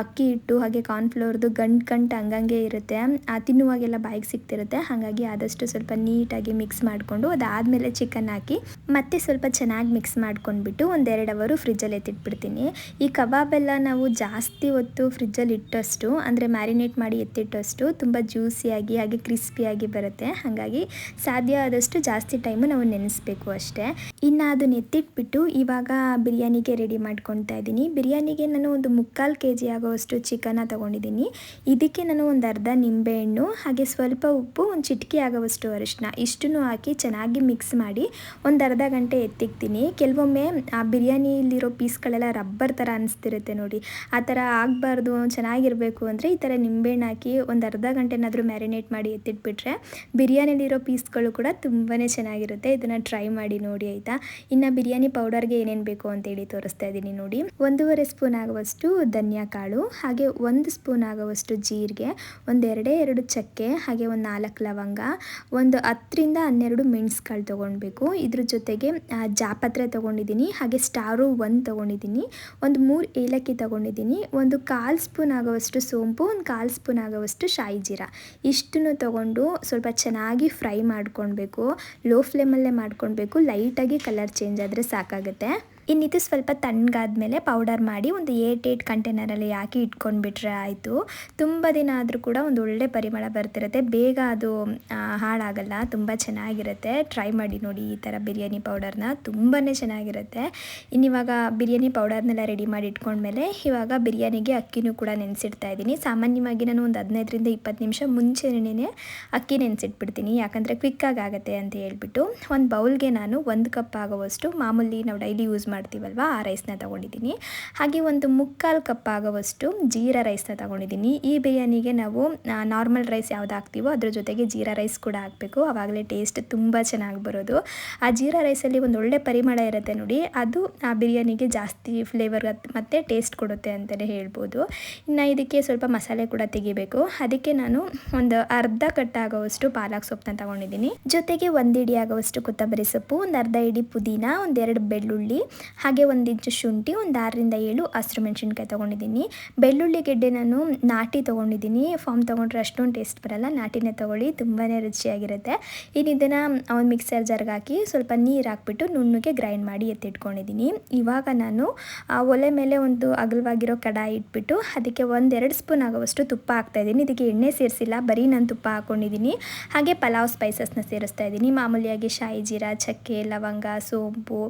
ಅಕ್ಕಿ ಹಿಟ್ಟು, ಹಾಗೆ ಕಾರ್ನ್ಫ್ಲೋರ್ದು ಗಂಟು ಗಂಟು ಹಂಗಂಗೆ ಇರುತ್ತೆ. ಆ ತಿನ್ನುವಾಗೆಲ್ಲ ಬಾಯಿಗೆ ಸಿಗ್ತಿರುತ್ತೆ. ಹಾಗಾಗಿ ಆದಷ್ಟು ಸ್ವಲ್ಪ ನೀಟಾಗಿ ಮಿಕ್ಸ್ ಮಾಡಿಕೊಂಡು ಅದಾದಮೇಲೆ ಚಿಕನ್ ಹಾಕಿ ಮತ್ತೆ ಸ್ವಲ್ಪ ಚೆನ್ನಾಗಿ ಮಿಕ್ಸ್ ಮಾಡ್ಕೊಂಡ್ಬಿಟ್ಟು ಒಂದೆರಡು ಅವರು ಫ್ರಿಜ್ಜಲ್ಲಿ ಎತ್ತಿಟ್ಬಿಡ್ತೀನಿ ಈ ಕಬಾಬೆಲ್ಲ ನಾವು ಜಾಸ್ತಿ ಹೊತ್ತು ಫ್ರಿಜ್ಜಲ್ಲಿ ಇಟ್ಟಷ್ಟು, ಅಂದರೆ ಮ್ಯಾರಿನೇಟ್ ಮಾಡಿ ಎತ್ತಿಟ್ಟಷ್ಟು ತುಂಬ ಜ್ಯೂಸಿಯಾಗಿ ಹಾಗೆ ಕ್ರಿಸ್ಪಿಯಾಗಿ ಬರುತ್ತೆ. ಹಾಗಾಗಿ ಸಾಧ್ಯ ಆದಷ್ಟು ಜಾಸ್ತಿ ಟೈಮು ನಾವು ನೆನೆಸ್ಬೇಕು ಅಷ್ಟೇ. ಇನ್ನು ಅದನ್ನ ಎತ್ತಿಟ್ಬಿಟ್ಟು ಇವಾಗ ಬಿರಿಯಾನಿಗೆ ರೆಡಿ ಮಾಡ್ಕೊತಾ ಇದ್ದೀನಿ. ಬಿರಿಯಾನಿಗೆ ನಾನು ಒಂದು ಮುಕ್ಕಾಲು ಕೆ ಜಿ ಆಗೋವಷ್ಟು ಚಿಕನ್ನ ತೊಗೊಂಡಿದ್ದೀನಿ. ಇದಕ್ಕೆ ನಾನು ಒಂದು ಅರ್ಧ ನಿಂಬೆಹಣ್ಣು ಹಾಗೆ ಸ್ವಲ್ಪ ಉಪ್ಪು, ಒಂದು ಚಿಟಿಕೆ ಆಗೋವಷ್ಟು ಅರಿಶಿನ ಇಷ್ಟನ್ನು ಹಾಕಿ ಚೆನ್ನಾಗಿ ಮಿಕ್ಸ್ ಮಾಡಿ ಒಂದು ಅರ್ಧ ಗಂಟೆ ಎತ್ತಿಕ್ತೀನಿ. ಕೆಲವೊಮ್ಮೆ ಆ ಬಿರಿಯಾನಿಯಲ್ಲಿರೋ ಪೀಸ್ಗಳೆಲ್ಲ ರಬ್ಬರ್ ಥರ ಅನಿಸ್ತಿರುತ್ತೆ ನೋಡಿ. ಆ ಥರ ಆಗಬಾರ್ದು, ಚೆನ್ನಾಗಿರಬೇಕು ಅಂದರೆ ಈ ಥರ ನಿಂಬೆಹಣ್ಣು ಹಾಕಿ ಒಂದು ಅರ್ಧ ಗಂಟೆನಾದರೂ ಮ್ಯಾರಿನೇಟ್ ಮಾಡಿ ಎತ್ತಿಟ್ಬಿಟ್ರೆ ಬಿರಿಯಾನಿಲಿರೋ ಪೀಸ್ಗಳು ಕೂಡ ತುಂಬಾ ಚೆನ್ನಾಗಿರುತ್ತೆ. ಇದನ್ನು ಟ್ರೈ ಮಾಡಿ ನೋಡಿ ಆಯಿತಾ? ಇನ್ನು ಬಿರಿಯಾನಿ ಪೌಡರ್ಗೆ ಏನೇನು ಬೇಕು ಅಂತೇಳಿ ತೋರಿಸ್ತಾ ಇದ್ದೀನಿ ನೋಡಿ. ಒಂದೂವರೆ ಸ್ಪೂನ್ ಆಗುವಷ್ಟು ಧನಿಯಾ ಕಾಳು, ಹಾಗೆ ಒಂದು ಸ್ಪೂನ್ ಆಗುವಷ್ಟು ಜೀರಿಗೆ ಒಂದೆರಡೇ ಎರಡು ಚಕ್ಕೆ, ಹಾಗೆ ಒಂದು ನಾಲ್ಕು ಲವಂಗ, ಒಂದು ಹತ್ತರಿಂದ ಹನ್ನೆರಡು ಮೆಣಸ್ಕಾಳು ತೊಗೊಳ್ಬೇಕು ಇದ್ರ ಜೊತೆಗೆ ಜಾಪತ್ರೆ ತೊಗೊಂಡಿದ್ದೀನಿ, ಹಾಗೆ ಸ್ಟಾರು ಒಂದು ತೊಗೊಂಡಿದ್ದೀನಿ, ಒಂದು ಮೂರು ಏಲಕ್ಕಿ ತೊಗೊಂಡಿದ್ದೀನಿ, ಒಂದು ಕಾಲು ಸ್ಪೂನ್ ಆಗುವಷ್ಟು ಸೋಂಪು ಕಾಲು ಸ್ಪೂನ್ ಆಗೋವಷ್ಟು ಶಾಯಿ ಜೀರ. ಇಷ್ಟನ್ನು ತೊಗೊಂಡು ಸ್ವಲ್ಪ ಚೆನ್ನಾಗಿ ಫ್ರೈ ಮಾಡ್ಕೊಳ್ಬೇಕು. ಲೋ ಫ್ಲೇಮಲ್ಲೇ ಮಾಡ್ಕೊಳ್ಬೇಕು. ಲೈಟಾಗಿ ಕಲರ್ ಚೇಂಜ್ ಆದರೆ ಸಾಕಾಗುತ್ತೆ. ಇನ್ನಿದು ಸ್ವಲ್ಪ ತಣ್ಣಗಾದ್ಮೇಲೆ ಪೌಡರ್ ಮಾಡಿ ಒಂದು ಏಟ್ ಏಟ್ ಕಂಟೈನರಲ್ಲಿ ಹಾಕಿ ಇಟ್ಕೊಂಡ್ಬಿಟ್ರೆ ಆಯಿತು. ತುಂಬ ದಿನ ಆದರೂ ಕೂಡ ಒಂದು ಒಳ್ಳೆ ಪರಿಮಳ ಬರ್ತಿರುತ್ತೆ. ಬೇಗ ಅದು ಹಾಳಾಗಲ್ಲ. ತುಂಬ ಚೆನ್ನಾಗಿರುತ್ತೆ. ಟ್ರೈ ಮಾಡಿ ನೋಡಿ ಈ ಥರ ಬಿರಿಯಾನಿ ಪೌಡರ್ನ ತುಂಬಾ ಚೆನ್ನಾಗಿರುತ್ತೆ. ಇನ್ನಿವಾಗ ಬಿರಿಯಾನಿ ಪೌಡರ್ನೆಲ್ಲ ರೆಡಿ ಮಾಡಿ ಇಟ್ಕೊಂಡ್ಮೇಲೆ ಇವಾಗ ಬಿರಿಯಾನಿಗೆ ಅಕ್ಕಿನೂ ಕೂಡ ನೆನೆಸಿಡ್ತಾ ಇದ್ದೀನಿ. ಸಾಮಾನ್ಯವಾಗಿ ನಾನು ಒಂದು ಹದಿನೈದರಿಂದ ಇಪ್ಪತ್ತು ನಿಮಿಷ ಮುಂಚೆನೇ ಅಕ್ಕಿ ನೆನೆಸಿಟ್ಬಿಡ್ತೀನಿ. ಯಾಕಂದರೆ ಕ್ವಿಕ್ಕಾಗಿ ಆಗುತ್ತೆ ಅಂತ ಹೇಳ್ಬಿಟ್ಟು. ಒಂದು ಬೌಲ್ಗೆ ನಾನು ಒಂದು ಕಪ್ ಆಗೋವಷ್ಟು ಮಾಮೂಲಿ ನಾವು ಡೈಲಿ ಯೂಸ್ ಮಾಡ್ತೀವಲ್ವ? ಆ ರೈಸ್ನ ತಗೊಂಡಿದ್ದೀನಿ. ಹಾಗೆ ಒಂದು ಮುಕ್ಕಾಲು ಕಪ್ ಆಗುವಷ್ಟು ಜೀರಾ ರೈಸ್ನ ತಗೊಂಡಿದ್ದೀನಿ. ಈ ಬಿರಿಯಾನಿಗೆ ನಾವು ನಾರ್ಮಲ್ ರೈಸ್ ಯಾವ್ದು ಹಾಕ್ತೀವೋ ಅದ್ರ ಜೊತೆಗೆ ಜೀರಾ ರೈಸ್ ಕೂಡ ಹಾಕಬೇಕು. ಆವಾಗಲೇ ಟೇಸ್ಟ್ ತುಂಬ ಚೆನ್ನಾಗಿ ಬರೋದು. ಆ ಜೀರಾ ರೈಸಲ್ಲಿ ಒಂದು ಒಳ್ಳೆ ಪರಿಮಳ ಇರುತ್ತೆ ನೋಡಿ. ಅದು ಆ ಬಿರಿಯಾನಿಗೆ ಜಾಸ್ತಿ ಫ್ಲೇವರ್ ಮತ್ತು ಟೇಸ್ಟ್ ಕೊಡುತ್ತೆ ಅಂತಲೇ ಹೇಳ್ಬೋದು. ಇನ್ನು ಇದಕ್ಕೆ ಸ್ವಲ್ಪ ಮಸಾಲೆ ಕೂಡ ತೆಗಿಬೇಕು. ಅದಕ್ಕೆ ನಾನು ಒಂದು ಅರ್ಧ ಕಟ್ಟಾಗುವಷ್ಟು ಪಾಲಕ್ ಸೊಪ್ಪನ್ನ ತಗೊಂಡಿದ್ದೀನಿ. ಜೊತೆಗೆ ಒಂದು ಇಡಿ ಆಗುವಷ್ಟು ಕೊತ್ತಂಬರಿ ಸೊಪ್ಪು, ಒಂದು ಅರ್ಧ ಇಡಿ ಪುದೀನ ಒಂದೆರಡು ಬೆಳ್ಳುಳ್ಳಿ ಹಾಗೆ ಒಂದು ಇಂಚು ಶುಂಠಿ, ಒಂದು ಆರರಿಂದ ಏಳು ಹಸಿರು ಮೆಣಸಿನ್ಕಾಯಿ ತೊಗೊಂಡಿದ್ದೀನಿ. ಬೆಳ್ಳುಳ್ಳಿ ಗೆಡ್ಡೆ ನಾನು ನಾಟಿ ತೊಗೊಂಡಿದ್ದೀನಿ. ಫಾರ್ಮ್ ತೊಗೊಂಡ್ರೆ ಅಷ್ಟೊಂದು ಟೇಸ್ಟ್ ಬರಲ್ಲ. ನಾಟಿನೇ ತೊಗೊಳ್ಳಿ ತುಂಬಾ ರುಚಿಯಾಗಿರುತ್ತೆ. ಇನ್ನು ಇದನ್ನು ಒಂದು ಮಿಕ್ಸರ್ ಜಾರ್ಗೆ ಹಾಕಿ ಸ್ವಲ್ಪ ನೀರು ಹಾಕ್ಬಿಟ್ಟು ನುಣ್ಣಗೆ ಗ್ರೈಂಡ್ ಮಾಡಿ ಎತ್ತಿಟ್ಕೊಂಡಿದ್ದೀನಿ. ಇವಾಗ ನಾನು, ಆ ಒಲೆ ಮೇಲೆ ಒಂದು ಅಗಲವಾಗಿರೋ ಕಡಾಯಿ ಇಟ್ಬಿಟ್ಟು ಅದಕ್ಕೆ ಒಂದೆರಡು ಸ್ಪೂನ್ ಆಗುವಷ್ಟು ತುಪ್ಪ ಹಾಕ್ತಾಯಿದ್ದೀನಿ ಇದಕ್ಕೆ ಎಣ್ಣೆ ಸೇರಿಸಿಲ್ಲ, ಬರೀ ನಾನು ತುಪ್ಪ ಹಾಕ್ಕೊಂಡಿದ್ದೀನಿ ಹಾಗೆ ಪಲಾವ್ ಸ್ಪೈಸಸ್ನ ಸೇರಿಸ್ತಾ ಇದ್ದೀನಿ. ಮಾಮೂಲಿಯಾಗಿ ಶಾಯಿ ಜೀರಾ, ಚಕ್ಕೆ, ಲವಂಗ, ಸೋಂಪು,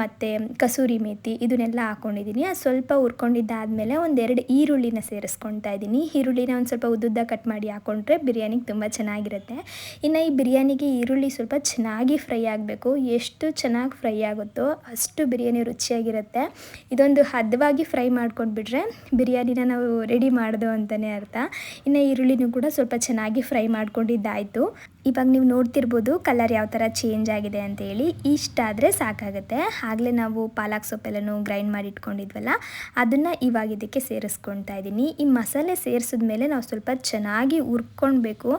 ಮತ್ತು ಕಸೂರಿ ಮೇಥಿ ಇದನ್ನೆಲ್ಲ ಹಾಕ್ಕೊಂಡಿದ್ದೀನಿ ಅದು ಸ್ವಲ್ಪ ಹುರ್ಕೊಂಡಿದ್ದಾದಮೇಲೆ ಒಂದೆರಡು ಈರುಳ್ಳಿನ ಸೇರಿಸ್ಕೊಳ್ತಾ ಇದ್ದೀನಿ. ಈರುಳ್ಳಿನ ಒಂದು ಸ್ವಲ್ಪ ಉದ್ದುದ್ದ ಕಟ್ ಮಾಡಿ ಹಾಕ್ಕೊಂಡ್ರೆ ಬಿರಿಯಾನಿಗೆ ತುಂಬ ಚೆನ್ನಾಗಿರುತ್ತೆ. ಇನ್ನು ಈ ಬಿರಿಯಾನಿಗೆ ಈರುಳ್ಳಿ ಸ್ವಲ್ಪ ಚೆನ್ನಾಗಿ ಫ್ರೈ ಆಗಬೇಕು. ಎಷ್ಟು ಚೆನ್ನಾಗಿ ಫ್ರೈ ಆಗುತ್ತೋ ಅಷ್ಟು ಬಿರಿಯಾನಿ ರುಚಿಯಾಗಿರುತ್ತೆ. ಇದೊಂದು ಹದವಾಗಿ ಫ್ರೈ ಮಾಡ್ಕೊಂಡ್ಬಿಟ್ರೆ ಬಿರಿಯಾನಿನ ನಾವು ರೆಡಿ ಮಾಡಿದೋ ಅಂತಲೇ ಅರ್ಥ. ಇನ್ನು ಈರುಳ್ಳಿನೂ ಕೂಡ ಸ್ವಲ್ಪ ಚೆನ್ನಾಗಿ ಫ್ರೈ ಮಾಡ್ಕೊಂಡಿದ್ದಾಯಿತು. ಇವಾಗ ನೀವು ನೋಡ್ತಿರ್ಬೋದು ಕಲರ್ ಯಾವ ಥರ ಚೇಂಜ್ ಆಗಿದೆ ಅಂತ ಹೇಳಿ. ಇಷ್ಟ ಆದರೆ ಸಾಕಾಗುತ್ತೆ. ಆಗಲೇ ನಾವು ಪಾಲಕ್ ಸೊಪ್ಪೆಲ್ಲನೂ ಗ್ರೈಂಡ್ ಮಾಡಿ ಇಟ್ಕೊಂಡಿದ್ವಲ್ಲ, ಅದನ್ನು ಇವಾಗ ಇದಕ್ಕೆ ಸೇರಿಸ್ಕೊಳ್ತಾ ಇದ್ದೀನಿ. ಈ ಮಸಾಲೆ ಸೇರಿಸಿದ್ಮೇಲೆ ನಾವು ಸ್ವಲ್ಪ ಚೆನ್ನಾಗಿ ಹುರ್ಕೊಳ್ಬೇಕು.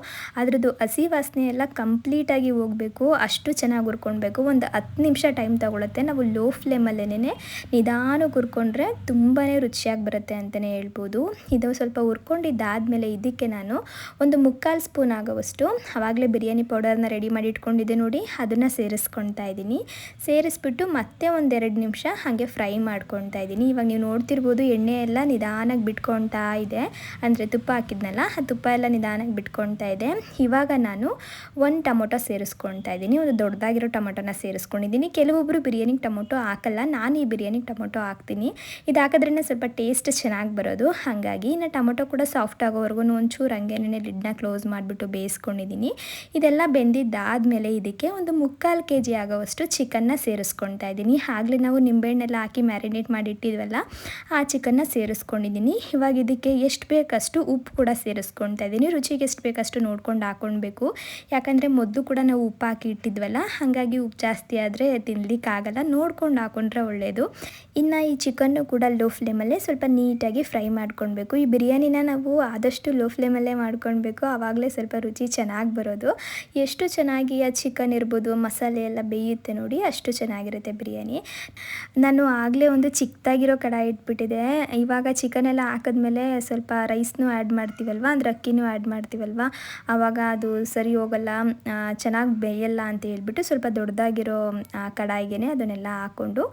ಅದರದ್ದು ಹಸಿ ವಾಸನೆ ಎಲ್ಲ ಕಂಪ್ಲೀಟಾಗಿ ಹೋಗಬೇಕು. ಅಷ್ಟು ಚೆನ್ನಾಗಿ ಹುರ್ಕೊಳ್ಬೇಕು. ಒಂದು ಹತ್ತು ನಿಮಿಷ ಟೈಮ್ ತಗೊಳುತ್ತೆ. ನಾವು ಲೋ ಫ್ಲೇಮಲ್ಲೇನೆ ನಿಧಾನಕ್ಕೆ ಹುರ್ಕೊಂಡ್ರೆ ತುಂಬಾ ರುಚಿಯಾಗಿ ಬರುತ್ತೆ ಅಂತಲೇ ಹೇಳ್ಬೋದು. ಇದು ಸ್ವಲ್ಪ ಹುರ್ಕೊಂಡಿದ್ದಾದಮೇಲೆ ಇದಕ್ಕೆ ನಾನು ಒಂದು ಮುಕ್ಕಾಲು ಸ್ಪೂನ್ ಆಗೋವಷ್ಟು ಆವಾಗಲೇ ಬಿರಿಯಾನಿ ಪೌಡರ್ನ ರೆಡಿ ಮಾಡಿ ಇಟ್ಕೊಂಡಿದ್ದೆ ನೋಡಿ, ಅದನ್ನು ಸೇರಿಸ್ಕೊಳ್ತಾ ಇದ್ದೀನಿ. ಸೇರಿಸ್ಬಿಟ್ಟು ಮತ್ತೆ ಒಂದೆರಡು ನಿಮಿಷ ಹಾಗೆ ಫ್ರೈ ಮಾಡ್ಕೊಳ್ತಾ ಇದ್ದೀನಿ. ಇವಾಗ ನೀವು ನೋಡ್ತಿರ್ಬೋದು ಎಣ್ಣೆ ಎಲ್ಲ ನಿಧಾನಕ್ಕೆ ಬಿಟ್ಕೊಳ್ತಾ ಇದೆ. ಅಂದರೆ ತುಪ್ಪ ಹಾಕಿದ್ನಲ್ಲ, ಆ ತುಪ್ಪ ಎಲ್ಲ ನಿಧಾನಕ್ಕೆ ಬಿಟ್ಕೊಳ್ತಾ ಇದೆ. ಇವಾಗ ನಾನು ಒಂದು ಟೊಮೊಟೊ ಸೇರಿಸ್ಕೊಳ್ತಾ ಇದ್ದೀನಿ. ಒಂದು ದೊಡ್ಡದಾಗಿರೋ ಟೊಮೊಟೊನ ಸೇರಿಸ್ಕೊಂಡಿದ್ದೀನಿ. ಕೆಲವೊಬ್ಬರು ಬಿರಿಯಾನಿಗೆ ಟೊಮೊಟೊ ಹಾಕಲ್ಲ, ನಾನು ಈ ಬಿರಿಯಾನಿಗೆ ಟೊಮೊಟೊ ಹಾಕ್ತೀನಿ. ಇದು ಹಾಕಿದ್ರೇ ಸ್ವಲ್ಪ ಟೇಸ್ಟ್ ಚೆನ್ನಾಗಿ ಬರೋದು. ಹಾಗಾಗಿ ಇನ್ನು ಟೊಮೊಟೊ ಕೂಡ ಸಾಫ್ಟ್ ಆಗೋವರೆಗೂ ಒಂಚೂರು ಹಂಗೆ ಲಿಡ್ನ ಕ್ಲೋಸ್ ಮಾಡಿಬಿಟ್ಟು ಬೇಯಿಸ್ಕೊಂಡಿದ್ದೀನಿ. ಇದೆಲ್ಲ ಬೆಂದಿದ್ದಾದಮೇಲೆ ಇದಕ್ಕೆ ಒಂದು ಮುಕ್ಕಾಲು ಕೆ ಜಿ ಆಗೋವಷ್ಟು ಚಿಕನ್ನ ಸೇರಿಸ್ಕೊಳ್ತಾ ಇದ್ದೀನಿ. ಆಗಲೇ ನಾವು ನಿಂಬೆಹಣ್ಣೆಲ್ಲ ಹಾಕಿ ಮ್ಯಾರಿನೇಟ್ ಮಾಡಿಟ್ಟಿದ್ವಲ್ಲ, ಆ ಚಿಕನ್ನ ಸೇರಿಸ್ಕೊಂಡಿದ್ದೀನಿ. ಇವಾಗ ಇದಕ್ಕೆ ಎಷ್ಟು ಬೇಕಷ್ಟು ಉಪ್ಪು ಕೂಡ ಸೇರಿಸ್ಕೊಳ್ತಾ ಇದ್ದೀನಿ. ರುಚಿಗೆ ಎಷ್ಟು ಬೇಕಷ್ಟು ನೋಡ್ಕೊಂಡು ಹಾಕೊಳ್ಬೇಕು ಯಾಕಂದರೆ ಮೊದಲು ಕೂಡ ನಾವು ಉಪ್ಪು ಹಾಕಿ ಇಟ್ಟಿದ್ವಲ್ಲ, ಹಾಗಾಗಿ ಉಪ್ಪು ಜಾಸ್ತಿ ಆದರೆ ತಿನ್ಲಿಕ್ಕಾಗಲ್ಲ ನೋಡ್ಕೊಂಡು ಹಾಕೊಂಡ್ರೆ ಒಳ್ಳೆಯದು ಇನ್ನು ಈ ಚಿಕನ್ನು ಕೂಡ ಲೋ ಫ್ಲೇಮಲ್ಲೇ ಸ್ವಲ್ಪ ನೀಟಾಗಿ ಫ್ರೈ ಮಾಡ್ಕೊಳ್ಬೇಕು. ಈ ಬಿರಿಯಾನಿನ ನಾವು ಆದಷ್ಟು ಲೋ ಫ್ಲೇಮಲ್ಲೇ ಮಾಡ್ಕೊಳ್ಬೇಕು. ಆವಾಗಲೇ ಸ್ವಲ್ಪ ರುಚಿ ಚೆನ್ನಾಗಿ ಬರೋದು. ಎಷ್ಟು ಚೆನ್ನಾಗಿ ಆ ಚಿಕನ್ ಇರ್ಬೋದು, ಮಸಾಲೆ ಎಲ್ಲ ಬೇಯುತ್ತೆ ನೋಡಿ ಅಷ್ಟು ಚೆನ್ನಾಗಿರುತ್ತೆ ಬಿರಿಯಾನಿ. ನಾನು ಆಗಲೇ ಒಂದು ಚಿಕ್ಕದಾಗಿರೋ ಕಡಾಯಿ ಇಟ್ಬಿಟ್ಟಿದೆ ಇವಾಗ ಚಿಕನ್ ಎಲ್ಲ ಹಾಕಿದ್ಮೇಲೆ ಸ್ವಲ್ಪ ರೈಸ್ನೂ ಆ್ಯಡ್ ಮಾಡ್ತೀವಲ್ವ? ಅಂದ್ರೆ ಅಕ್ಕಿನೂ ಆ್ಯಡ್ ಮಾಡ್ತೀವಲ್ವ? ಆವಾಗ ಅದು ಸರಿ ಹೋಗಲ್ಲ ಚೆನ್ನಾಗಿ ಬೇಯಲ್ಲ ಅಂತ ಹೇಳ್ಬಿಟ್ಟು ಸ್ವಲ್ಪ ದೊಡ್ಡದಾಗಿರೋ ಕಡಾಯಿಗೆ ಅದನ್ನೆಲ್ಲ ಹಾಕ್ಕೊಂಡು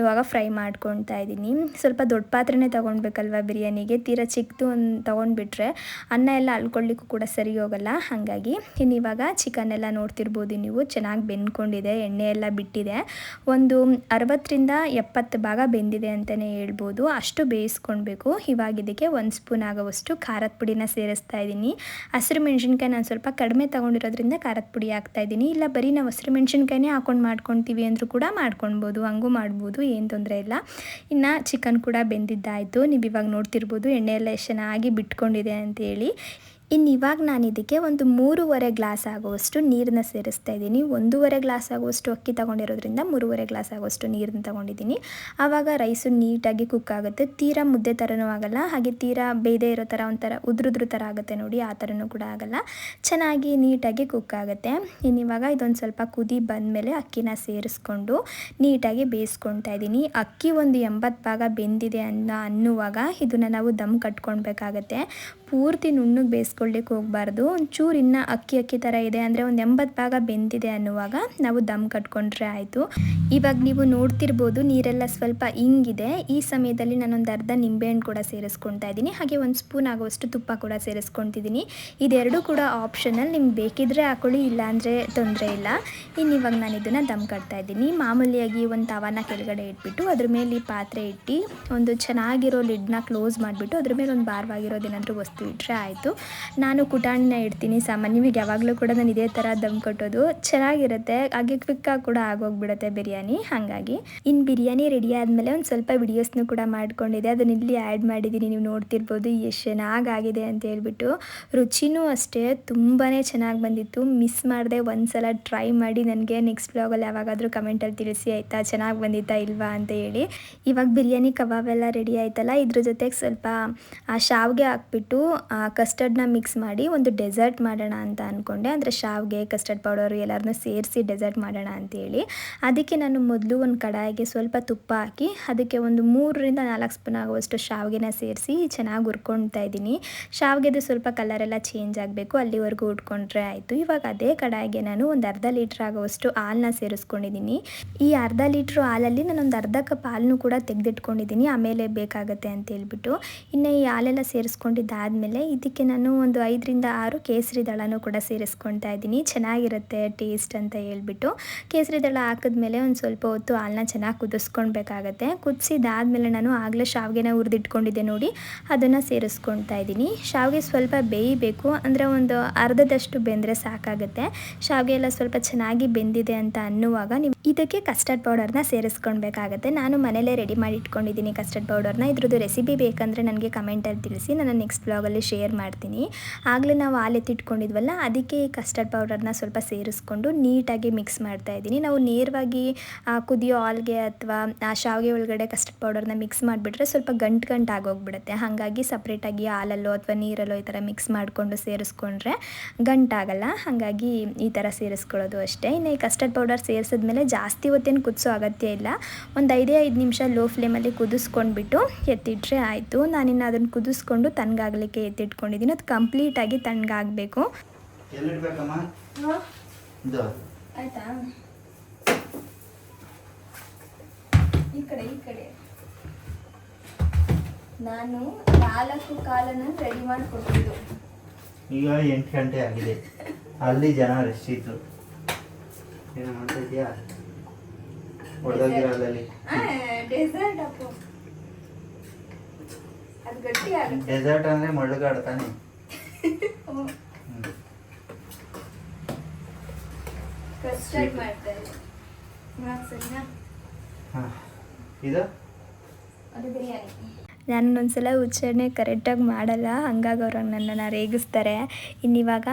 ಇವಾಗ ಫ್ರೈ ಮಾಡ್ಕೊತಾ ಇದ್ದೀನಿ. ಸ್ವಲ್ಪ ದೊಡ್ಡ ಪಾತ್ರೆನೇ ತೊಗೊಳ್ಬೇಕಲ್ವ ಬಿರಿಯಾನಿಗೆ? ತೀರಾ ಚಿಕ್ಕದು ಒಂದು ತೊಗೊಂಡ್ಬಿಟ್ರೆ ಅನ್ನ ಎಲ್ಲ ಅಲ್ಕೊಳ್ಳಿಕ್ಕೂ ಕೂಡ ಸರಿ ಹೋಗಲ್ಲ. ಹಾಗಾಗಿ ಇನ್ನು ಇವಾಗ ಚಿಕನ್ ಎಲ್ಲ ನೋಡ್ತಿರ್ಬೋದು ನೀವು. ಚೆನ್ನಾಗಿ ಬೆಂದ್ಕೊಂಡಿದೆ ಎಣ್ಣೆ ಎಲ್ಲ ಬಿಟ್ಟಿದೆ. ಒಂದು ಅರವತ್ತರಿಂದ ಎಪ್ಪತ್ತು ಭಾಗ ಬೆಂದಿದೆ ಅಂತಲೇ ಹೇಳ್ಬೋದು. ಅಷ್ಟು ಬೇಯಿಸ್ಕೊಳ್ಬೇಕು ಇವಾಗ ಇದಕ್ಕೆ ಒಂದು ಸ್ಪೂನ್ ಆಗೋವಷ್ಟು ಖಾರದ ಪುಡಿನ ಸೇರಿಸ್ತಾ ಇದ್ದೀನಿ. ಹಸಿರು ಮೆಣಸಿನ್ಕಾಯಿ ನಾನು ಸ್ವಲ್ಪ ಕಡಿಮೆ ತೊಗೊಂಡಿರೋದ್ರಿಂದ ಖಾರದ ಪುಡಿ ಹಾಕ್ತಾ ಇದ್ದೀನಿ. ಇಲ್ಲ, ಬರೀ ನಾವು ಹಸಿರು ಮೆಣಸಿನ್ಕಾಯಿನೇ ಹಾಕೊಂಡು ಮಾಡ್ಕೊತೀವಿ ಅಂದರೂ ಕೂಡ ಮಾಡ್ಕೊಳ್ಬೋದು ಹಂಗೂ ಮಾಡ್ಬೋದು, ಏನು ತೊಂದರೆ ಇಲ್ಲ. ಇನ್ನು ಚಿಕನ್ ಕೂಡ ಬೆಂದಿದ್ದಾಯಿತು. ನೀವು ಇವಾಗ ನೋಡ್ತಿರ್ಬೋದು ಎಣ್ಣೆ ಎಲ್ಲ ಎಷ್ಟು ಚೆನ್ನಾಗಿ ಬಿಟ್ಕೊಂಡಿದೆ ಅಂತೇಳಿ. ಇನ್ನು ಇವಾಗ ನಾನು ಇದಕ್ಕೆ ಒಂದು ಮೂರುವರೆ ಗ್ಲಾಸ್ ಆಗುವಷ್ಟು ನೀರನ್ನ ಸೇರಿಸ್ತಾ ಇದ್ದೀನಿ. ಒಂದೂವರೆ ಗ್ಲಾಸ್ ಆಗುವಷ್ಟು ಅಕ್ಕಿ ತೊಗೊಂಡಿರೋದ್ರಿಂದ ಮೂರುವರೆ ಗ್ಲಾಸ್ ಆಗುವಷ್ಟು ನೀರನ್ನ ತಗೊಂಡಿದ್ದೀನಿ. ಆವಾಗ ರೈಸು ನೀಟಾಗಿ ಕುಕ್ ಆಗುತ್ತೆ. ತೀರಾ ಮುದ್ದೆ ಥರನೂ ಆಗಲ್ಲ. ಹಾಗೆ ತೀರಾ ಬೇಯ್ದೇ ಇರೋ ಥರ ಒಂಥರ ಉದ್ರುದ್ರ ಥರ ಆಗುತ್ತೆ ನೋಡಿ, ಆ ಥರನೂ ಕೂಡ ಆಗಲ್ಲ. ಚೆನ್ನಾಗಿ ನೀಟಾಗಿ ಕುಕ್ ಆಗುತ್ತೆ. ಇನ್ನು ಇವಾಗ ಇದೊಂದು ಸ್ವಲ್ಪ ಕುದಿ ಬಂದಮೇಲೆ ಅಕ್ಕಿನ ಸೇರಿಸ್ಕೊಂಡು ನೀಟಾಗಿ ಬೇಯಿಸ್ಕೊಳ್ತಾ ಇದ್ದೀನಿ. ಅಕ್ಕಿ ಒಂದು ಎಂಬತ್ತು ಭಾಗ ಬೆಂದಿದೆ ಅನ್ನೋ ಅನ್ನುವಾಗ ಇದನ್ನು ನಾವು ದಮ್ ಕಟ್ಕೊಳ್ಬೇಕಾಗತ್ತೆ. ಪೂರ್ತಿ ನುಣ್ಣಗೆ ಬೇಯಿಸ್ಕೊಳ್ಳಿಕ್ಕೆ ಹೋಗ್ಬಾರ್ದು. ಒಂಚೂರು ಇನ್ನು ಅಕ್ಕಿ ಅಕ್ಕಿ ಥರ ಇದೆ ಅಂದರೆ ಒಂದು ಎಂಬತ್ತು ಭಾಗ ಬೆಂದಿದೆ ಅನ್ನುವಾಗ ನಾವು ದಮ್ ಕಟ್ಕೊಂಡ್ರೆ ಆಯಿತು. ಇವಾಗ ನೀವು ನೋಡ್ತಿರ್ಬೋದು ನೀರೆಲ್ಲ ಸ್ವಲ್ಪ ಹಿಂಗಿದೆ ಈ ಸಮಯದಲ್ಲಿ ನಾನೊಂದು ಅರ್ಧ ನಿಂಬೆಹಣ್ಣು ಕೂಡ ಸೇರಿಸ್ಕೊಳ್ತಾ ಇದ್ದೀನಿ. ಹಾಗೆ ಒಂದು ಸ್ಪೂನ್ ಆಗುವಷ್ಟು ತುಪ್ಪ ಕೂಡ ಸೇರಿಸ್ಕೊತಿದ್ದೀನಿ. ಇದೆರಡು ಕೂಡ ಆಪ್ಷನಲ್. ನಿಮ್ಗೆ ಬೇಕಿದ್ರೆ ಹಾಕೊಳ್ಳಿ, ಇಲ್ಲಾಂದರೆ ತೊಂದರೆ ಇಲ್ಲ. ಇನ್ನು ಇವಾಗ ನಾನು ಇದನ್ನು ದಮ್ ಕಟ್ತಾ ಇದ್ದೀನಿ. ಮಾಮೂಲಿಯಾಗಿ ಒಂದು ತವಾನ ಕೆಳಗಡೆ ಇಟ್ಬಿಟ್ಟು ಅದ್ರ ಮೇಲೆ ಪಾತ್ರೆ ಇಟ್ಟು ಒಂದು ಚೆನ್ನಾಗಿರೋ ಲಿಡ್ನ ಕ್ಲೋಸ್ ಮಾಡಿಬಿಟ್ಟು ಅದ್ರ ಮೇಲೆ ಒಂದು ಭಾರವಾಗಿರೋದೇನಾದರೂ ವಸ್ತು ಇಟ್ಟರೆ ಆಯಿತು. ನಾನು ಕುಟಾಣಿನ ಇಡ್ತೀನಿ, ಸಾಮಾನ್ಯವಾಗಿ ಯಾವಾಗಲೂ ಕೂಡ ನಾನು ಇದೇ ಥರ ದಮ್ ಕಟ್ಟೋದು. ಚೆನ್ನಾಗಿರುತ್ತೆ, ಹಾಗೆ ಕ್ವಿಕ್ಕಾಗಿ ಕೂಡ ಆಗೋಗ್ಬಿಡುತ್ತೆ ಬಿರಿಯಾನಿ, ಹಾಗಾಗಿ. ಇನ್ನು ಬಿರಿಯಾನಿ ರೆಡಿ ಆದಮೇಲೆ ಒಂದು ಸ್ವಲ್ಪ ವಿಡಿಯೋಸ್ನು ಕೂಡ ಮಾಡ್ಕೊಂಡಿದೆ ಅದನ್ನ ಇಲ್ಲಿ ಆ್ಯಡ್ ಮಾಡಿದ್ದೀನಿ ನೀವು ನೋಡ್ತಿರ್ಬೋದು. ಎಷ್ಟು ಚೆನ್ನಾಗಾಗಿದೆ ಅಂತ ಹೇಳ್ಬಿಟ್ಟು. ರುಚಿನೂ ಅಷ್ಟೇ ತುಂಬಾ ಚೆನ್ನಾಗಿ ಬಂದಿತ್ತು. ಮಿಸ್ ಮಾಡಿದೆ ಒಂದು ಸಲ ಟ್ರೈ ಮಾಡಿ ನನಗೆ ನೆಕ್ಸ್ಟ್ ಬ್ಲಾಗಲ್ಲಿ ಯಾವಾಗಾದರೂ ಕಮೆಂಟಲ್ಲಿ ತಿಳಿಸಿ, ಆಯಿತಾ? ಚೆನ್ನಾಗಿ ಬಂದಿತ್ತಾ ಇಲ್ವಾ ಅಂತ ಹೇಳಿ. ಇವಾಗ ಬಿರಿಯಾನಿ, ಕಬಾಬ್ ಎಲ್ಲ ರೆಡಿ ಆಯ್ತಲ್ಲ? ಇದ್ರ ಜೊತೆಗೆ ಸ್ವಲ್ಪ, ಆ, ಶಾವಿಗೆ ಹಾಕ್ಬಿಟ್ಟು ಕಸ್ಟರ್ಡ್ನ ಮಿಕ್ಸ್ ಮಾಡಿ ಒಂದು ಡೆಸರ್ಟ್ ಮಾಡೋಣ ಅಂತ ಅಂದ್ಕೊಂಡೆ ಅಂದರೆ ಶಾವಿಗೆ ಕಸ್ಟರ್ಡ್ ಪೌಡರು ಎಲ್ಲರನ್ನೂ ಸೇರಿಸಿ ಡೆಸರ್ಟ್ ಮಾಡೋಣ ಅಂತೇಳಿ. ಅದಕ್ಕೆ ನಾನು ಮೊದಲು ಒಂದು ಕಡಾಯಿಗೆ ಸ್ವಲ್ಪ ತುಪ್ಪ ಹಾಕಿ, ಅದಕ್ಕೆ ಒಂದು ಮೂರರಿಂದ ನಾಲ್ಕು ಸ್ಪೂನ್ ಆಗುವಷ್ಟು ಶಾವಿಗೆನ ಸೇರಿಸಿ ಚೆನ್ನಾಗಿ ಹುರ್ಕೊಳ್ತಾ ಇದ್ದೀನಿ. ಶಾವಿಗೆದು ಸ್ವಲ್ಪ ಕಲರೆಲ್ಲ ಚೇಂಜ್ ಆಗಬೇಕು, ಅಲ್ಲಿವರೆಗೂ ಉಟ್ಕೊಂಡ್ರೆ ಆಯಿತು. ಇವಾಗ ಅದೇ ಕಡಾಯಿಗೆ ನಾನು ಒಂದು ಅರ್ಧ ಲೀಟ್ರ್ ಆಗುವಷ್ಟು ಹಾಲನ್ನ ಸೇರಿಸ್ಕೊಂಡಿದ್ದೀನಿ. ಈ ಅರ್ಧ ಲೀಟ್ರ್ ಹಾಲಲ್ಲಿ ನಾನು ಒಂದು ಅರ್ಧ ಕಪ್ ಹಾಲನ್ನು ಕೂಡ ತೆಗೆದಿಟ್ಕೊಂಡಿದ್ದೀನಿ, ಆಮೇಲೆ ಬೇಕಾಗುತ್ತೆ ಅಂತ ಹೇಳ್ಬಿಟ್ಟು. ಇನ್ನು ಈ ಹಾಲೆಲ್ಲ ಸೇರಿಸ್ಕೊಂಡಿದ್ದಾದಮೇಲೆ ಇದಕ್ಕೆ ನಾನು ಒಂದು ಐದರಿಂದ ಆರು ಕೇಸರಿ ದಳನೂ ಕೂಡ ಸೇರಿಸ್ಕೊಳ್ತಾ ಇದ್ದೀನಿ. ಚೆನ್ನಾಗಿರುತ್ತೆ ಟೇಸ್ಟ್ ಅಂತ ಹೇಳ್ಬಿಟ್ಟು. ಕೇಸರಿ ದಳ ಹಾಕಿದ್ಮೇಲೆ ಒಂದು ಸ್ವಲ್ಪ ಹೊತ್ತು ಹಾಲನ್ನ ಚೆನ್ನಾಗಿ ಕುದಿಸ್ಕೊಳ್ಬೇಕಾಗತ್ತೆ. ಕುದಿಸಿದಾದ್ಮೇಲೆ ನಾನು ಆಗಲೇ ಶಾವಿಗೆನ ಹುರಿದಿಟ್ಕೊಂಡಿದ್ದೆ ನೋಡಿ, ಅದನ್ನು ಸೇರಿಸ್ಕೊಳ್ತಾ ಇದ್ದೀನಿ. ಶಾವಿಗೆ ಸ್ವಲ್ಪ ಬೇಯಬೇಕು, ಅಂದರೆ ಒಂದು ಅರ್ಧದಷ್ಟು ಬೆಂದರೆ ಸಾಕಾಗುತ್ತೆ. ಶಾವಿಗೆ ಎಲ್ಲ ಸ್ವಲ್ಪ ಚೆನ್ನಾಗಿ ಬೆಂದಿದೆ ಅಂತ ಅನ್ನುವಾಗ ನೀವು ಇದಕ್ಕೆ ಕಸ್ಟರ್ಡ್ ಪೌಡರ್ನ ಸೇರಿಸ್ಕೊಳ್ಬೇಕಾಗತ್ತೆ. ನಾನು ಮನೇಲೇ ರೆಡಿ ಮಾಡಿ ಇಟ್ಕೊಂಡಿದ್ದೀನಿ ಕಸ್ಟರ್ಡ್ ಪೌಡರ್ನ ಇದ್ರದ್ದು ರೆಸಿಪಿ ಬೇಕಂದರೆ ನನಗೆ ಕಮೆಂಟಲ್ಲಿ ತಿಳಿಸಿ. ನಾನು ನೆಕ್ಸ್ಟ್ ಬ್ಲಾಗಲ್ಲಿ ಶೇರ್ ಮಾಡ್ತೀನಿ. ಆಗಲೇ ನಾವು ಹಾಲು ಎತ್ತಿಟ್ಕೊಂಡಿದ್ವಲ್ಲ ಅದಕ್ಕೆ ಈ ಕಸ್ಟರ್ಡ್ ಪೌಡರ್ನ ಸ್ವಲ್ಪ ಸೇರಿಸ್ಕೊಂಡು ನೀಟಾಗಿ ಮಿಕ್ಸ್ ಮಾಡ್ತಾ ಇದ್ದೀನಿ. ನಾವು ನೇರವಾಗಿ ಕುದಿಯೋ ಹಾಲ್ಗೆ ಅಥವಾ ಶಾವಿಗೆ ಒಳಗಡೆ ಕಸ್ಟರ್ಡ್ ಪೌಡರ್ನ ಮಿಕ್ಸ್ ಮಾಡಿಬಿಟ್ರೆ ಸ್ವಲ್ಪ ಗಂಟು ಗಂಟು ಆಗೋಗ್ಬಿಡುತ್ತೆ. ಹಾಗಾಗಿ ಸಪ್ರೇಟಾಗಿ ಹಾಲಲ್ಲೋ ಅಥವಾ ನೀರಲ್ಲೋ ಈ ಥರ ಮಿಕ್ಸ್ ಮಾಡಿಕೊಂಡು ಸೇರಿಸ್ಕೊಂಡ್ರೆ ಗಂಟಾಗಲ್ಲ ಹಾಗಾಗಿ ಈ ಥರ ಸೇರಿಸ್ಕೊಳ್ಳೋದು ಅಷ್ಟೇ. ಇನ್ನು ಈ ಕಸ್ಟರ್ಡ್ ಪೌಡರ್ ಸೇರಿಸಿದ್ಮೇಲೆ ಜಾಸ್ತಿ ಹೊತ್ತೇನು ಕುದಿಸೋ ಅಗತ್ಯ ಇಲ್ಲ. ಒಂದು ಐದೇ ಐದು ನಿಮಿಷ ಲೋ ಫ್ಲೇಮಲ್ಲಿ ಕುದಿಸ್ಕೊಂಡ್ಬಿಟ್ಟು ಎತ್ತಿಟ್ರೆ ಆಯಿತು. ನಾನಿನ್ನು ಅದನ್ನು ಕುದಿಸ್ಕೊಂಡು ತನಗಾಗಲಿಕ್ಕೆ ಎತ್ತಿಟ್ಕೊಂಡಿದ್ದೀನಿ. ಅದು ಕಂಪ್ಲೀಟಾಗಿ ತಣ್ಣಗಾಗಬೇಕು. ಆಯ್ತಾ? ಈ ಕಡೆ ಈ ಕಡೆ. ನಾನು ನಾಲ್ಕು ಕಾಲನ್ನು ರೆಡಿ ಮಾಡಿಕೊಟ್ಟಿದ್ದು. ಈಗ ಎಂಟು ಗಂಟೆ ಆಗಿದೆ. ಅಲ್ಲಿ ಜನ ರೆಸ್ಟ್ ಇದ್ರು. ಏನು ಮಾಡ್ತಾ ಇದೆಯಾ ಹೊಡೆದೋಗಿರೋ ಡೆಸರ್ಟ್ ಅಪ್ಪು. ಅದು ಗಟ್ಟಿ ಡೆಸರ್ಟ್ ಅಂದ್ರೆ ಮಳ್ಳುಗಾಡು ತಾನೆ? ಹ್ಮ್. ಹ್ಮ್. ಕಸ್ಟರ್ಡ್ ಮಾಡ್ತಾ ಇದ್ದೀನಿ. ಇದು? ಅದು ಬಿರಿಯಾನಿ. ನಾನು ಒಂದ್ಸಲ ಉಚ್ಚಾರಣೆ ಕರೆಕ್ಟಾಗಿ ಮಾಡಲ್ಲ. ಹಂಗಾಗಿ ಅವ್ರು ನನ್ನನ್ನು ರೇಗಿಸ್ತಾರೆ. ಇನ್ನಿವಾಗ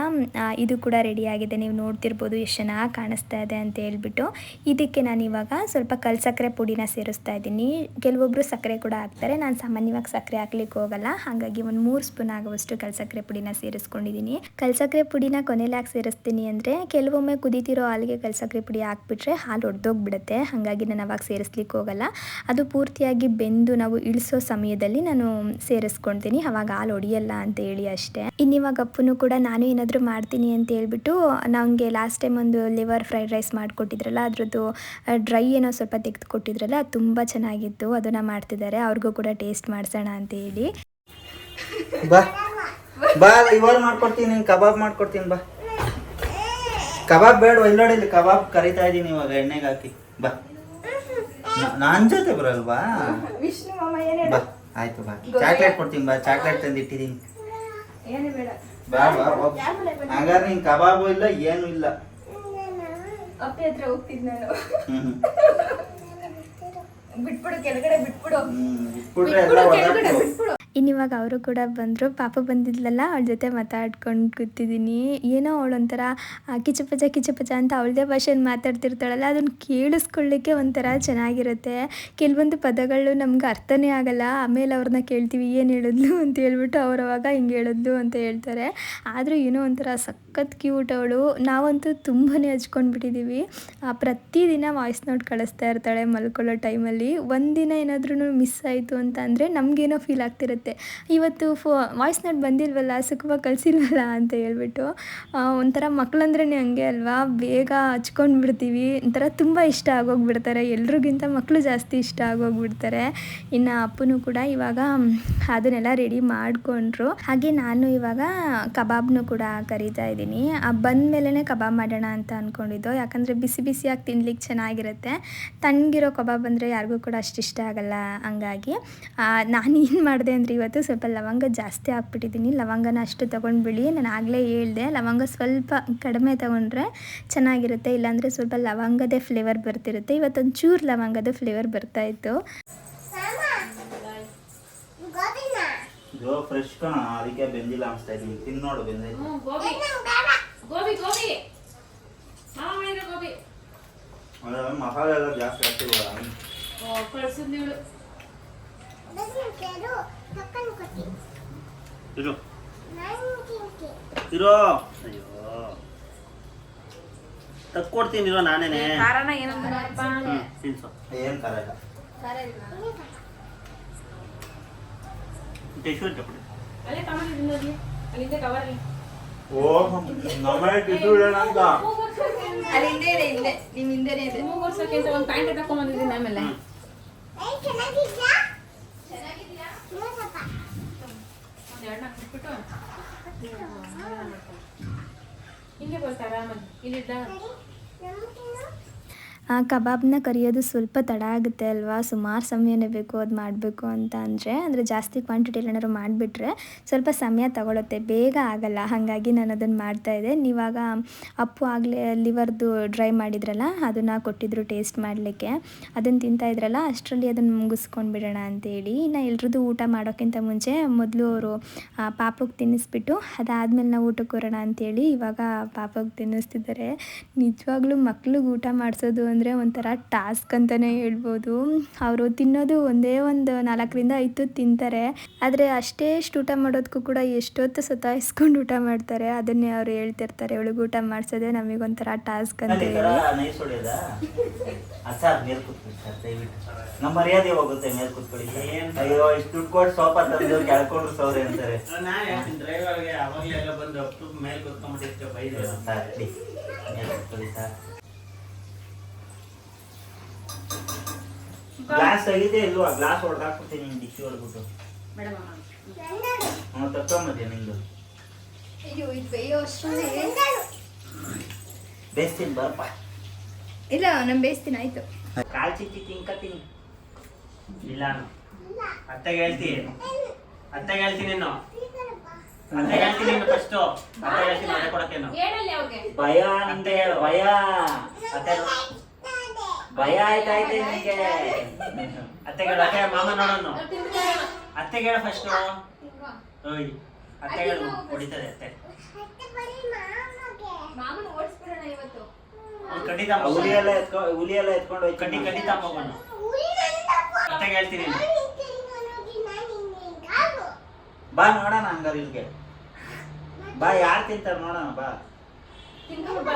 ಇದು ಕೂಡ ರೆಡಿಯಾಗಿದೆ ನೀವು ನೋಡ್ತಿರ್ಬೋದು ಎಷ್ಟು ಚೆನ್ನಾಗಿ ಕಾಣಿಸ್ತಾ ಇದೆ ಅಂತ ಹೇಳ್ಬಿಟ್ಟು. ಇದಕ್ಕೆ ನಾನು ಇವಾಗ ಸ್ವಲ್ಪ ಕಲ್ ಸಕ್ಕರೆ ಪುಡಿನ ಸೇರಿಸ್ತಾ ಇದ್ದೀನಿ. ಕೆಲವೊಬ್ಬರು ಸಕ್ಕರೆ ಕೂಡ ಹಾಕ್ತಾರೆ. ನಾನು ಸಾಮಾನ್ಯವಾಗಿ ಸಕ್ಕರೆ ಹಾಕ್ಲಿಕ್ಕೆ ಹೋಗಲ್ಲ. ಹಾಗಾಗಿ ಒಂದು ಮೂರು ಸ್ಪೂನ್ ಆಗುವಷ್ಟು ಕಲ್ ಸಕ್ಕರೆ ಪುಡಿನ ಸೇರಿಸ್ಕೊಂಡಿದ್ದೀನಿ. ಕಲ್ ಸಕ್ಕರೆ ಪುಡಿನ ಕೊನೆಯಲ್ಲಿ ಸೇರಿಸ್ತೀನಿ ಅಂದರೆ, ಕೆಲವೊಮ್ಮೆ ಕುದೀತಿರೋ ಹಾಲಿಗೆ ಕಲ್ ಸಕ್ಕರೆ ಪುಡಿ ಹಾಕ್ಬಿಟ್ರೆ ಹಾಲು ಒಡೆದೋಗ್ಬಿಡುತ್ತೆ. ಹಾಗಾಗಿ ನಾನು ಅವಾಗ ಸೇರಿಸ್ಲಿಕ್ಕೆ ಹೋಗಲ್ಲ. ಅದು ಪೂರ್ತಿಯಾಗಿ ಬೆಂದು ನಾವು ಇಳಿಸೋ ಸಮಯದಲ್ಲಿ ನಾನು ಸೇರಿಸ್ಕೊಳ್ತೀನಿ ಅವಾಗ ಹಾಲು ಹೊಡಿಯಲ್ಲ ಅಂತ ಹೇಳಿ ಅಷ್ಟೇ. ಇನ್ನಿವಾಗ ಅಪ್ಪನೂ ಕೂಡ ನಾನು ಏನಾದರೂ ಮಾಡ್ತೀನಿ ಅಂತ ಹೇಳ್ಬಿಟ್ಟು ನನಗೆ ಲಾಸ್ಟ್ ಟೈಮ್ ಒಂದು ಲಿವರ್ ಫ್ರೈಡ್ ರೈಸ್ ಮಾಡಿಕೊಟ್ಟಿದ್ರಲ್ಲ ಅದರದ್ದು ಡ್ರೈ ಏನೋ ಸ್ವಲ್ಪ ತೆಗೆದು ಕೊಟ್ಟಿದ್ರಲ್ಲ ಅದು ತುಂಬ ಚೆನ್ನಾಗಿತ್ತು ಅದನ್ನು ಮಾಡ್ತಿದ್ದಾರೆ ಅವ್ರಿಗೂ ಕೂಡ ಟೇಸ್ಟ್ ಮಾಡಿಸೋಣ ಅಂತ ಹೇಳಿ. ಬಾ ಬಾ ಇವಾಗ ಮಾಡ್ಕೊಡ್ತೀನಿ ಕಬಾಬ್ ಮಾಡ್ಕೊಡ್ತೀನಿ ಬಾ. ಕಬಾಬ್ ಬೇಡ ಇಲ್ಲಿ ಕಬಾಬ್ ಕರಿತಾ ಇದ್ದೀನಿ ಇವಾಗ ಎಣ್ಣೆಗೆ ಹಾಕಿ. ಬಾ. ನನ್ನ ಜೊತೆ ಬರಲ್ವಾ? ವಿಷ್ಣು ಮಾಮ ಏನೇ ಬಾ. ಆಯ್ತು ಬಾ. ಚಾಕ್ಲೇಟ್ ಕೊಡ್ತೀನಿ ಬಾ ಚಾಕ್ಲೇಟ್ ತಂದು ಇಟ್ಟಿದ್ದೀನಿ ಏನು ಬೇಡ. ಬಾ ಬಾ ಹೋಗ್. ಹಂಗಾರೆ ನಿನ್ ಕಬಾಬು ಇಲ್ಲ ಏನು ಇಲ್ಲ. ಅಪ್ಪಿ ಹತ್ರ ಹೋಗ್ತಿದ್ ನಾನು. ಬಿಟ್ಬಿಡು ಕೆಳಗಡೆ ಬಿಟ್ಬಿಡು. ಬಿಟ್ಬಿಡ್ರೆ ಬಿಟ್ಬಿಡು ಕೆಳಗಡೆ. ಬಿಟ್ಬಿಡು. ಇನ್ನಿವಾಗ ಅವರು ಕೂಡ ಬಂದರು. ಪಾಪ ಬಂದಿದ್ಲಲ್ಲ ಅವಳ ಜೊತೆ ಮಾತಾಡ್ಕೊಂಡು ಕೂತಿದ್ದೀನಿ ಏನೋ ಅವಳೊಂಥರ ಆ, ಕಿಚಪಚ ಕಿಚಪಚ ಅಂತ ಅವಳದೇ ಭಾಷೆಯಲ್ಲಿ ಮಾತಾಡ್ತಿರ್ತಾಳಲ್ಲ ಅದನ್ನು ಕೇಳಿಸ್ಕೊಳ್ಳಿಕ್ಕೆ ಒಂಥರ ಚೆನ್ನಾಗಿರುತ್ತೆ. ಕೆಲವೊಂದು ಪದಗಳು ನಮ್ಗೆ ಅರ್ಥನೇ ಆಗಲ್ಲ. ಆಮೇಲೆ ಅವ್ರನ್ನ ಕೇಳ್ತೀವಿ ಏನು ಹೇಳಿದ್ಲು ಅಂತ ಹೇಳ್ಬಿಟ್ಟು ಅವ್ರು ಅವಾಗ ಹಿಂಗೆ ಹೇಳಿದ್ಲು ಅಂತ ಹೇಳ್ತಾರೆ. ಆದರೂ ಏನೋ ಒಂಥರ ಸಖತ್ ಕ್ಯೂಟ್ ಅವಳು. ನಾವಂತೂ ತುಂಬಾ ಹಚ್ಕೊಂಡು ಬಿಟ್ಟಿದ್ದೀವಿ ಪ್ರತಿದಿನ ವಾಯ್ಸ್ ನೋಟ್ ಕಳಿಸ್ತಾ ಇರ್ತಾಳೆ ಮಲ್ಕೊಳ್ಳೋ ಟೈಮಲ್ಲಿ. ಒಂದಿನ ಏನಾದ್ರೂ ಮಿಸ್ ಆಯಿತು ಅಂತ ಅಂದರೆ ನಮಗೇನೋ ಫೀಲ್ ಆಗ್ತಿರುತ್ತೆ. ಇವತ್ತು ಫೋ ವಾಯ್ಸ್ ನೋಟ್ ಬಂದಿಲ್ವಲ್ಲ, ಸುಖವಾಗಿ ಕಳಿಸಿಲ್ವಲ್ಲ? ಅಂತ ಹೇಳ್ಬಿಟ್ಟು ಒಂಥರ ಮಕ್ಕಳಂದ್ರೇ ಹಂಗೆ ಅಲ್ವಾ? ಬೇಗ ಹಚ್ಕೊಂಡು ಬಿಡ್ತೀವಿ ಒಂಥರ ತುಂಬ ಇಷ್ಟ ಆಗೋಗ್ಬಿಡ್ತಾರೆ. ಎಲ್ರಿಗಿಂತ ಮಕ್ಕಳು ಜಾಸ್ತಿ ಇಷ್ಟ ಆಗೋಗ್ಬಿಡ್ತಾರೆ. ಇನ್ನು ಅಪ್ಪನೂ ಕೂಡ ಇವಾಗ ಅದನ್ನೆಲ್ಲ ರೆಡಿ ಮಾಡಿಕೊಂಡ್ರು. ಹಾಗೆ ನಾನು ಇವಾಗ ಕಬಾಬ್ನು ಕೂಡ ಕರಿತಾ ಇದ್ದೀನಿ. ಬಂದ ಕಬಾಬ್ ಮಾಡೋಣ ಅಂತ ಅಂದ್ಕೊಂಡಿದ್ದು ಯಾಕಂದರೆ ಬಿಸಿ ಬಿಸಿಯಾಗಿ ತಿನ್ಲಿಕ್ಕೆ ಚೆನ್ನಾಗಿರುತ್ತೆ. ತಣ್ಣಗಿರೋ ಕಬಾಬ್ ಅಂದರೆ ಯಾರಿಗೂ ಕೂಡ ಅಷ್ಟು ಇಷ್ಟ ಆಗಲ್ಲ ಹಂಗಾಗಿ. ನಾನು ಏನು ಮಾಡಿದೆ ಅಂದರೆ ಇವತ್ತು ಸ್ವಲ್ಪ ಲವಂಗ ಜಾಸ್ತಿ ಹಾಕ್ಬಿಟ್ಟಿದ್ದೀನಿ. ಲವಂಗನ ಅಷ್ಟು ತೊಗೊಂಡ್ಬಿಡಿ. ನಾನು ಆಗಲೇ ಹೇಳಿದೆ ಲವಂಗ ಸ್ವಲ್ಪ ಕಡಿಮೆ ತೊಗೊಂಡ್ರೆ ಚೆನ್ನಾಗಿರುತ್ತೆ. ಇಲ್ಲಾಂದರೆ ಸ್ವಲ್ಪ ಲವಂಗದೇ ಫ್ಲೇವರ್ ಬರ್ತಿರುತ್ತೆ. ಇವತ್ತೊಂದು ಚೂರು ಲವಂಗದ ಫ್ಲೇವರ್ ಬರ್ತಾಯಿತ್ತು ಇತ್ತು. ಫ್ರೆಶ್ ಕಣ. ಅದಕ್ಕೆ ಬೆಂದಿಲ್ಲ ಅನ್ಸ್ತಾ ಇದೀನಿ ತಿನ್ ನೋಡು ಬೆಂದೈತೆ ಗೋಬಿ. ಗೋಬಿ ಗೋಬಿ. ಗೋಬಿ. ಅಂದ್ರೆ ಮಸಾಲೆ ಎಲ್ಲ ಜಾಸ್ತಿ ಹಾಕ್ತಿಲ್ವಲ್ಲ ಇರು ಇರೋ ಅಯ್ಯೋ ತಕ್ಕೊಡ್ತೀನಿ ಇರೋ ನಾನೇನೆ ಕಾರಣ ಏನಂತಾರಪ್ಪ ಹ್ಮ್ ತಿನ್ಸು ಏನ್ ಖಾರ ಇಲ್ಲ ಟಿಶ್ಯೂ ಚಪ್ಪಡಿ ಅಲ್ಲೇ ಅಲ್ಲಿಂದ ಕವರ್ ಓ ನಮ್ಮ ಟಿಶ್ಯೂ ಏನಂತ ಅಲ್ಲಿ ಹಿಂದೆ ಇದೆ ಹಿಂದೆ ನಿಮ್ ಹಿಂದೆನೇ ಇದೆ ವರ್ಷಕ್ಕೆ ಒಂದು ಪ್ಯಾಂಟ್ ತಕೊಂಡ್ಬಂದಿದ್ದೀನಿ ಆಮೇಲೆ ಬಿಟ್ಬಿಟ್ಟು ಹಿಂಗೆ ಬರ್ತಾರೆ ಆರಾಮಾಗಿ. ಇಲ್ಲಿದ್ದ? ಆ ಕಬಾಬ್ನ ಕರಿಯೋದು ಸ್ವಲ್ಪ ತಡ ಆಗುತ್ತೆ ಅಲ್ವಾ? ಸುಮಾರು ಸಮಯನೇ ಬೇಕು ಅದು ಮಾಡಬೇಕು ಅಂತ ಅಂದರೆ. ಅಂದರೆ ಜಾಸ್ತಿ ಕ್ವಾಂಟಿಟಿಲಿ ಏನಾದ್ರು ಮಾಡಿಬಿಟ್ರೆ ಸ್ವಲ್ಪ ಸಮಯ ತಗೊಳುತ್ತೆ. ಬೇಗ ಆಗಲ್ಲ. ಹಾಗಾಗಿ ನಾನು ಅದನ್ನು ಮಾಡ್ತಾಯಿದ್ದೆ ನೀವಾಗ ಅಪ್ಪು ಆಗಲೇ ಲಿವರ್ದು ಡ್ರೈ ಮಾಡಿದ್ರಲ್ಲ, ಅದನ್ನು ಕೊಟ್ಟಿದ್ರು ಟೇಸ್ಟ್ ಮಾಡಲಿಕ್ಕೆ. ಅದನ್ನು ತಿಂತಾ ಇದ್ರಲ್ಲ, ಅಷ್ಟರಲ್ಲಿ ಅದನ್ನು ಮುಗಿಸ್ಕೊಂಡು ಬಿಡೋಣ ಅಂತೇಳಿ. ಇನ್ನು ಎಲ್ರದ್ದು ಊಟ ಮಾಡೋಕ್ಕಿಂತ ಮುಂಚೆ ಮೊದಲು ಅವರು ಪಾಪಕ್ಕೆ ತಿನ್ನಿಸ್ಬಿಟ್ಟು ಅದಾದಮೇಲೆ ನಾವು ಊಟಕ್ಕೆ ಬರೋಣ ಅಂತೇಳಿ ಇವಾಗ ಪಾಪಕ್ಕೆ ತಿನ್ನಿಸ್ತಿದ್ದಾರೆ. ನಿಜವಾಗ್ಲೂ ಮಕ್ಳಿಗೆ ಊಟ ಮಾಡಿಸೋದು ಅಂದರೆ ಒಂಥರ ಟಾಸ್ಕ್ ಅಂತಲೇ ಹೇಳ್ಬೋದು. ಅವರು ತಿನ್ನೋದು ಒಂದೇ ಒಂದು ನಾಲ್ಕರಿಂದ ಐದು ತಿಂತಾರೆ. ಆದರೆ ಅಷ್ಟೇ ಎಷ್ಟು ಊಟ ಮಾಡೋದಕ್ಕೂ ಕೂಡ ಎಷ್ಟೊತ್ತು ಸತಾಯಿಸ್ಕೊಂಡು ಊಟ ಮಾಡ್ತಾರೆ. ಅದನ್ನೇ ಅವರು ಹೇಳ್ತಿರ್ತಾರೆ. ಇವಳಿಗೆ ಊಟ ಮಾಡಿಸೋದೆ ನಮಗೊಂಥರ ಟಾಸ್ಕ್ ಅಂತ ಹೇಳಿ. ನಮ್ಮ ಮರ್ಯಾದೆ ಹೋಗುತ್ತೆ ಮೇಲ್ ಕೂತ್ಕೊಳ್ಳಿ. ಅಯ್ಯೋ ಇಷ್ಟು ದುಡ್ಡು ಕೊಟ್ಟು ಸೋಫಾ ತಂದು ಕೆಳ್ಕೊಂಡ್ರು ಸೌರಿ ಅಂತಾರೆ. ಡ್ರೈವರ್ಗೆ ಅವಾಗಲೇ ಎಲ್ಲ ಬಂದು ಮೇಲೆ ಕೂತ್ಕೊಂಡ್ಬಿಟ್ಟಿರ್ತೀವಿ ಬೈದೆ ಸರ್ please, ಮೇಲ್ ಕೂತ್ಕೊಳ್ಳಿ ಸರ್ ಗ್ಲಾಸ್ ತೆಗಿದೆ ಇಲ್ವಾ? ಗ್ಲಾಸ್ ಹೊಡೆದಾಕ್ಬಿಡ್ತೀನಿ ನಿನ್ ಡಿಕ್ಕಿ ಹೊಡ್ಬಿಟ್ಟು ಮೇಡಮ್ ಹ್ಞೂ ನಿಮ್ದು ನಿಂದು. ಬೇಸ್ತೀನಿ ಬರಪ್ಪ ಇಲ್ಲ ನಾನು ಬೇಸ್ತೀನಿ ಆಯ್ತು. ಕಾಲ್ ಚಿಚ್ಚಿ ತಿನ್ಕತೀನಿ ಇಲ್ಲ ಅತ್ತಾಗ ಹೇಳ್ತೀನಿ ಅತ್ತಾಗ ಹೇಳ್ತೀನಿ ನೀನು ಅತ್ತೆಗೆ ಹೇಳ್ತೀನಿ ನೀನು ಫಸ್ಟು ಅತ್ತೆಗೆ ಹೇಳ್ತೀನಿ ಅದೇ ಕೊಡಕ್ಕೇನು ಭಯ ಅಂತ ನಿಂಗೆ ಭಯ. ಅತ್ತೆ ಭಯ ಆಯ್ತಾಯ್ತೆ ನಿಂಗೆ ಅತ್ತೆ ಹೇಳು ಅತ್ತೆ ಮಾಮ ನೋಡೋನು. ಅತ್ತೆ ತಿಂದ್ಬಿಟ್ಟಾರೆ. ಫಸ್ಟ್ ಓಯ್ ಅತ್ತೆ ಹೇಳು ಹೊಡಿತದೆ ಅತ್ತೆ. ಖಂಡಿತ ಹುಲಿ ಎಲ್ಲ ಎತ್ಕೊ ಹುಲಿ ಎಲ್ಲ ಎತ್ಕೊಂಡು ಹೋಯ್ತು. ಕಡ್ಡಿ ಖಂಡಿತ ಹೋಗೋನು ಅತ್ತೆ ಹೇಳ್ತೀನಿ. ನೀನು ಬಾ ನೋಡೋಣ ಹಂಗಾರೆ ಇಲ್ಲಿಗೆ. ಬಾ ಯಾರು ತಿಂತಾರೆ ನೋಡೋಣ ಬಾ. ತಿನ್ಕೊಂಬಿಡು ಬಾ.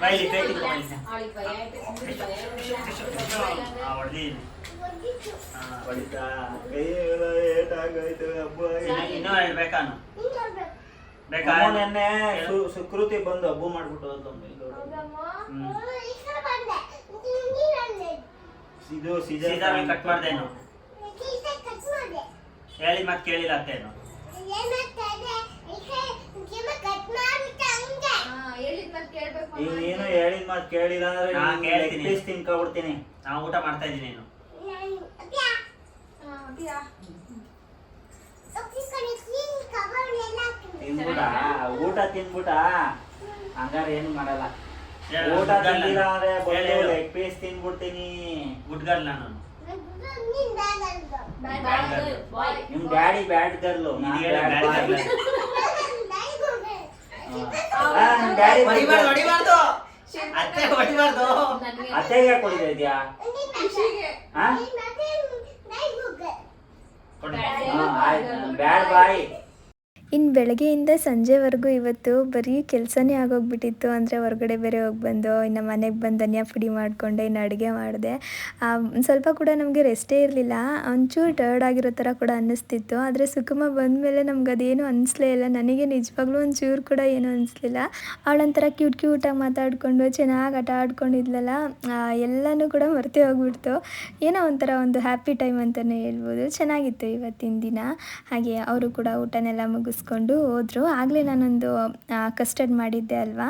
ಬಾಯ್ ನೀವು ಕೈ ಕೈ ಕೊಡ್ತೀನಿ ಬನ್ನಿ ಇಟ್ಕೊಂಬಿಡು. ಬನ್ನಿ ಕೈ ಇಟ್ಕೊಂಬಿಡು. ತಿಕ್ಕೋ ಬನ್ನಿ ನೀನು ಹಾ, ಒಂದ್ಸಲ ಬಾ ಹೋಗ್ತೀನಿ. ಬಾ ಬಾ ಬೇಗ ಅಪ್ಪ ಇದ್ದಾರೆ. ಬಾ ಬಾ ಬಾ ಜಂಪ್ ಬಾಯ್ ಕೈ ತಿಕ್ಕೋ ಬನ್ನಿ ಬಾ ಬಾ ಬೇಗ ಇಲ್ಲಿ ಬಾ ಇಲ್ಲಿ ಇಲ್ಲಿ ಕೈ ಕೈ ಹೊಡೆದಿ ಮಾಮಂಗೆ ಪಾಪ ಹೊಡಿತು ಕೈ ಏಟಾಗೋಯ್ತು ಇನ್ನೂ ಹೇಳ್ಬೇಕಾನು ಬೇಕಾ ನೆನ್ನೆ ಸುಕೃತಿ ಬಂದು ಹಬ್ಬ ಮಾಡ್ಬಿಟ್ಟು. ಇದು ಸೀದಾ ಸೀದಾ ಕಟ್ ಮಾಡ್ದೇನು ಹೇಳಿ ಮತ್ತೆ ಕೇಳಿಲ್ಲ ಅತ್ತೇನು ಈಗ ನೀನು ಹೇಳಿದ ಮಾತು ಕೇಳಿಲ್ಲ ಅಂದ್ರೆ ನಾ ಕೇಳ್ತೀನಿ. ಪೀಸ್ ತಿನ್ಕೊಬಿಡ್ತೀನಿ. ನಾ ಊಟ ಮಾಡ್ತಾ ಇದ್ದೀನಿ ನೀನು. ತಿನ್ಬಿಟ ಊಟ ತಿನ್ಬಿಟ. ಹಂಗಾರೆ ಏನು ಮಾಡಲ್ಲ. ಹೇಳು, ಊಟ ಗುಡ್ಗಲ್ಲ. ತಿಂದಿಲ್ಲ ಅಂದ್ರೆ. Leg piece ತಿನ್ಬಿಡ್ತೀನಿ. ಗುಡ್ಗಲ್ ನಾನು. ನಿಮ್ ಡ್ಯಾಡಿ ಬ್ಯಾಡ್ ಗರ್ಲು ಹೇಳು, ಬ್ಯಾಡ್ ಗರ್ಲ್. ಡ್ಯಾಡಿ ಹೊಡಿಬಾರ್ದು ಹೊಡಿಬಾರ್ದು. ಅತ್ತೆ ಹೊಡಿಬಾರ್ದು. ಅತ್ತೆಗೆ ಯಾಕೆ ಹೊಡಿತಾ ಇದ್ಯಾ? ಖುಷಿಗೆ. ಹಾ? ಕೊಡಿ. ಹಾ, ಆಯ್ತು. Bad boy. ಇನ್ನು ಬೆಳಗ್ಗೆಯಿಂದ ಸಂಜೆವರೆಗೂ ಇವತ್ತು ಬರೀ ಕೆಲಸನೇ ಆಗೋಗ್ಬಿಟ್ಟಿತ್ತು. ಅಂದರೆ ಹೊರಗಡೆ ಬೇರೆ ಹೋಗಿ ಬಂದು, ಇನ್ನು ಮನೆಗೆ ಬಂದು ಧನಿಯಾ ಪುಡಿ ಮಾಡಿಕೊಂಡೆ, ಇನ್ನು ಅಡುಗೆ ಮಾಡಿದೆ. ಸ್ವಲ್ಪ ಕೂಡ ನಮಗೆ ರೆಸ್ಟೇ ಇರಲಿಲ್ಲ. ಒಂಚೂರು ಟರ್ಡ್ ಆಗಿರೋ ಥರ ಕೂಡ ಅನ್ನಿಸ್ತಿತ್ತು. ಆದರೆ ಸುಕುಮ ಬಂದಮೇಲೆ ನಮ್ಗೆ ಅದೇನು ಅನಿಸ್ಲೇ ಇಲ್ಲ. ನನಗೆ ನಿಜವಾಗ್ಲೂ ಒಂಚೂರು ಕೂಡ ಏನೂ ಅನಿಸ್ಲಿಲ್ಲ. ಅವಳೊಂಥರ ಕ್ಯೂಟ್ ಕ್ಯೂಟಾಗಿ ಮಾತಾಡಿಕೊಂಡು, ಚೆನ್ನಾಗಿ ಆಟ ಆಡ್ಕೊಂಡಿದ್ಲಲ್ಲ ಎಲ್ಲನೂ ಕೂಡ ಮರ್ತೇ ಹೋಗ್ಬಿಡ್ತು. ಏನೋ ಒಂಥರ ಒಂದು ಹ್ಯಾಪಿ ಟೈಮ್ ಅಂತಲೇ ಹೇಳ್ಬೋದು. ಚೆನ್ನಾಗಿತ್ತು ಇವತ್ತಿನ ದಿನ. ಹಾಗೆ ಅವರು ಕೂಡ ಊಟನೆಲ್ಲ ಮುಗಿಸ್ಕೊಂಡು ಹೋದರು. ಆಗಲೇ ನಾನೊಂದು ಕಸ್ಟರ್ಡ್ ಮಾಡಿದ್ದೆ ಅಲ್ವಾ?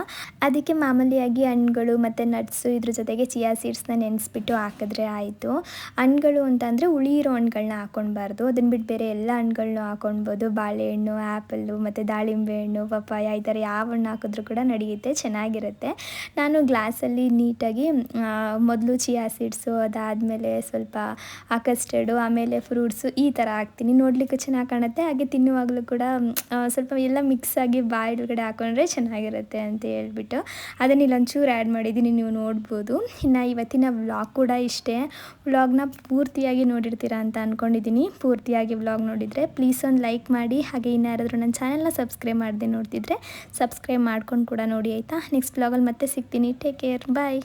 ಅದಕ್ಕೆ ಮಾಮೂಲಿಯಾಗಿ ಹಣ್ಣುಗಳು ಮತ್ತು ನಟ್ಸು ಇದ್ರ ಜೊತೆಗೆ ಚಿಯಾ ಸೀಡ್ಸ್ನ ನೆನೆಸ್ಬಿಟ್ಟು ಹಾಕಿದ್ರೆ ಆಯಿತು. ಹಣ್ಣುಗಳು ಅಂತ ಅಂದರೆ ಹುಳಿ ಇರೋ ಹಣ್ಗಳನ್ನ ಹಾಕೊಳ್ಬಾರ್ದು ಅದನ್ನು ಬಿಟ್ಟು ಬೇರೆ ಎಲ್ಲ ಹಣ್ಣುಗಳನ್ನೂ ಹಾಕೊಳ್ಬೋದು ಬಾಳೆಹಣ್ಣು ಆ್ಯಪಲ್ಲು ಮತ್ತು ದಾಳಿಂಬೆ ಹಣ್ಣು, ಪಪ್ಪಾಯ ಈ ಥರ ಯಾವ ಹಣ್ಣು ಹಾಕಿದ್ರೂ ಕೂಡ ನಡೆಯುತ್ತೆ, ಚೆನ್ನಾಗಿರುತ್ತೆ. ನಾನು ಗ್ಲಾಸಲ್ಲಿ ನೀಟಾಗಿ ಮೊದಲು ಚಿಯಾ ಸೀಡ್ಸು ಅದಾದಮೇಲೆ ಸ್ವಲ್ಪ, ಆ ಕಸ್ಟರ್ಡು ಆಮೇಲೆ ಫ್ರೂಟ್ಸು ಈ ಥರ ಹಾಕ್ತೀನಿ. ನೋಡಲಿಕ್ಕೂ ಚೆನ್ನಾಗಿ ಕಾಣುತ್ತೆ. ಹಾಗೆ ತಿನ್ನುವಾಗಲೂ ಕೂಡ ಸ್ವಲ್ಪ ಎಲ್ಲ ಮಿಕ್ಸ್ ಆಗಿ ಬಾಯೊಳಗಡೆ ಹಾಕೊಂಡ್ರೆ ಚೆನ್ನಾಗಿರುತ್ತೆ ಅಂತ ಹೇಳ್ಬಿಟ್ಟು ಅದನ್ನ ಇಲ್ಲೊಂಚೂರು ಆ್ಯಡ್ ಮಾಡಿದ್ದೀನಿ, ನೀವು ನೋಡ್ಬೋದು. ಇನ್ನು ಇವತ್ತಿನ ವ್ಲಾಗ್ ಕೂಡ ಇಷ್ಟೇ. ವ್ಲಾಗ್ನ ಪೂರ್ತಿಯಾಗಿ ನೋಡಿರ್ತೀರಾ ಅಂತ ಅಂದ್ಕೊಂಡಿದ್ದೀನಿ ಪೂರ್ತಿಯಾಗಿ ವ್ಲಾಗ್ ನೋಡಿದರೆ ಪ್ಲೀಸ್ ಒಂದು ಲೈಕ್ ಮಾಡಿ, ಹಾಗೆ ಇನ್ನಾರಾದರೂ ನನ್ನ ಚಾನೆಲ್ನ ಸಬ್ಸ್ಕ್ರೈಬ್ ಮಾಡದೆ ನೋಡ್ತಿದ್ರೆ ಸಬ್ಸ್ಕ್ರೈಬ್ ಮಾಡ್ಕೊಂಡು ಕೂಡ ನೋಡಿ, ಆಯಿತಾ? ನೆಕ್ಸ್ಟ್ ವ್ಲಾಗಲ್ಲಿ ಮತ್ತೆ ಸಿಗ್ತೀನಿ. Take care bye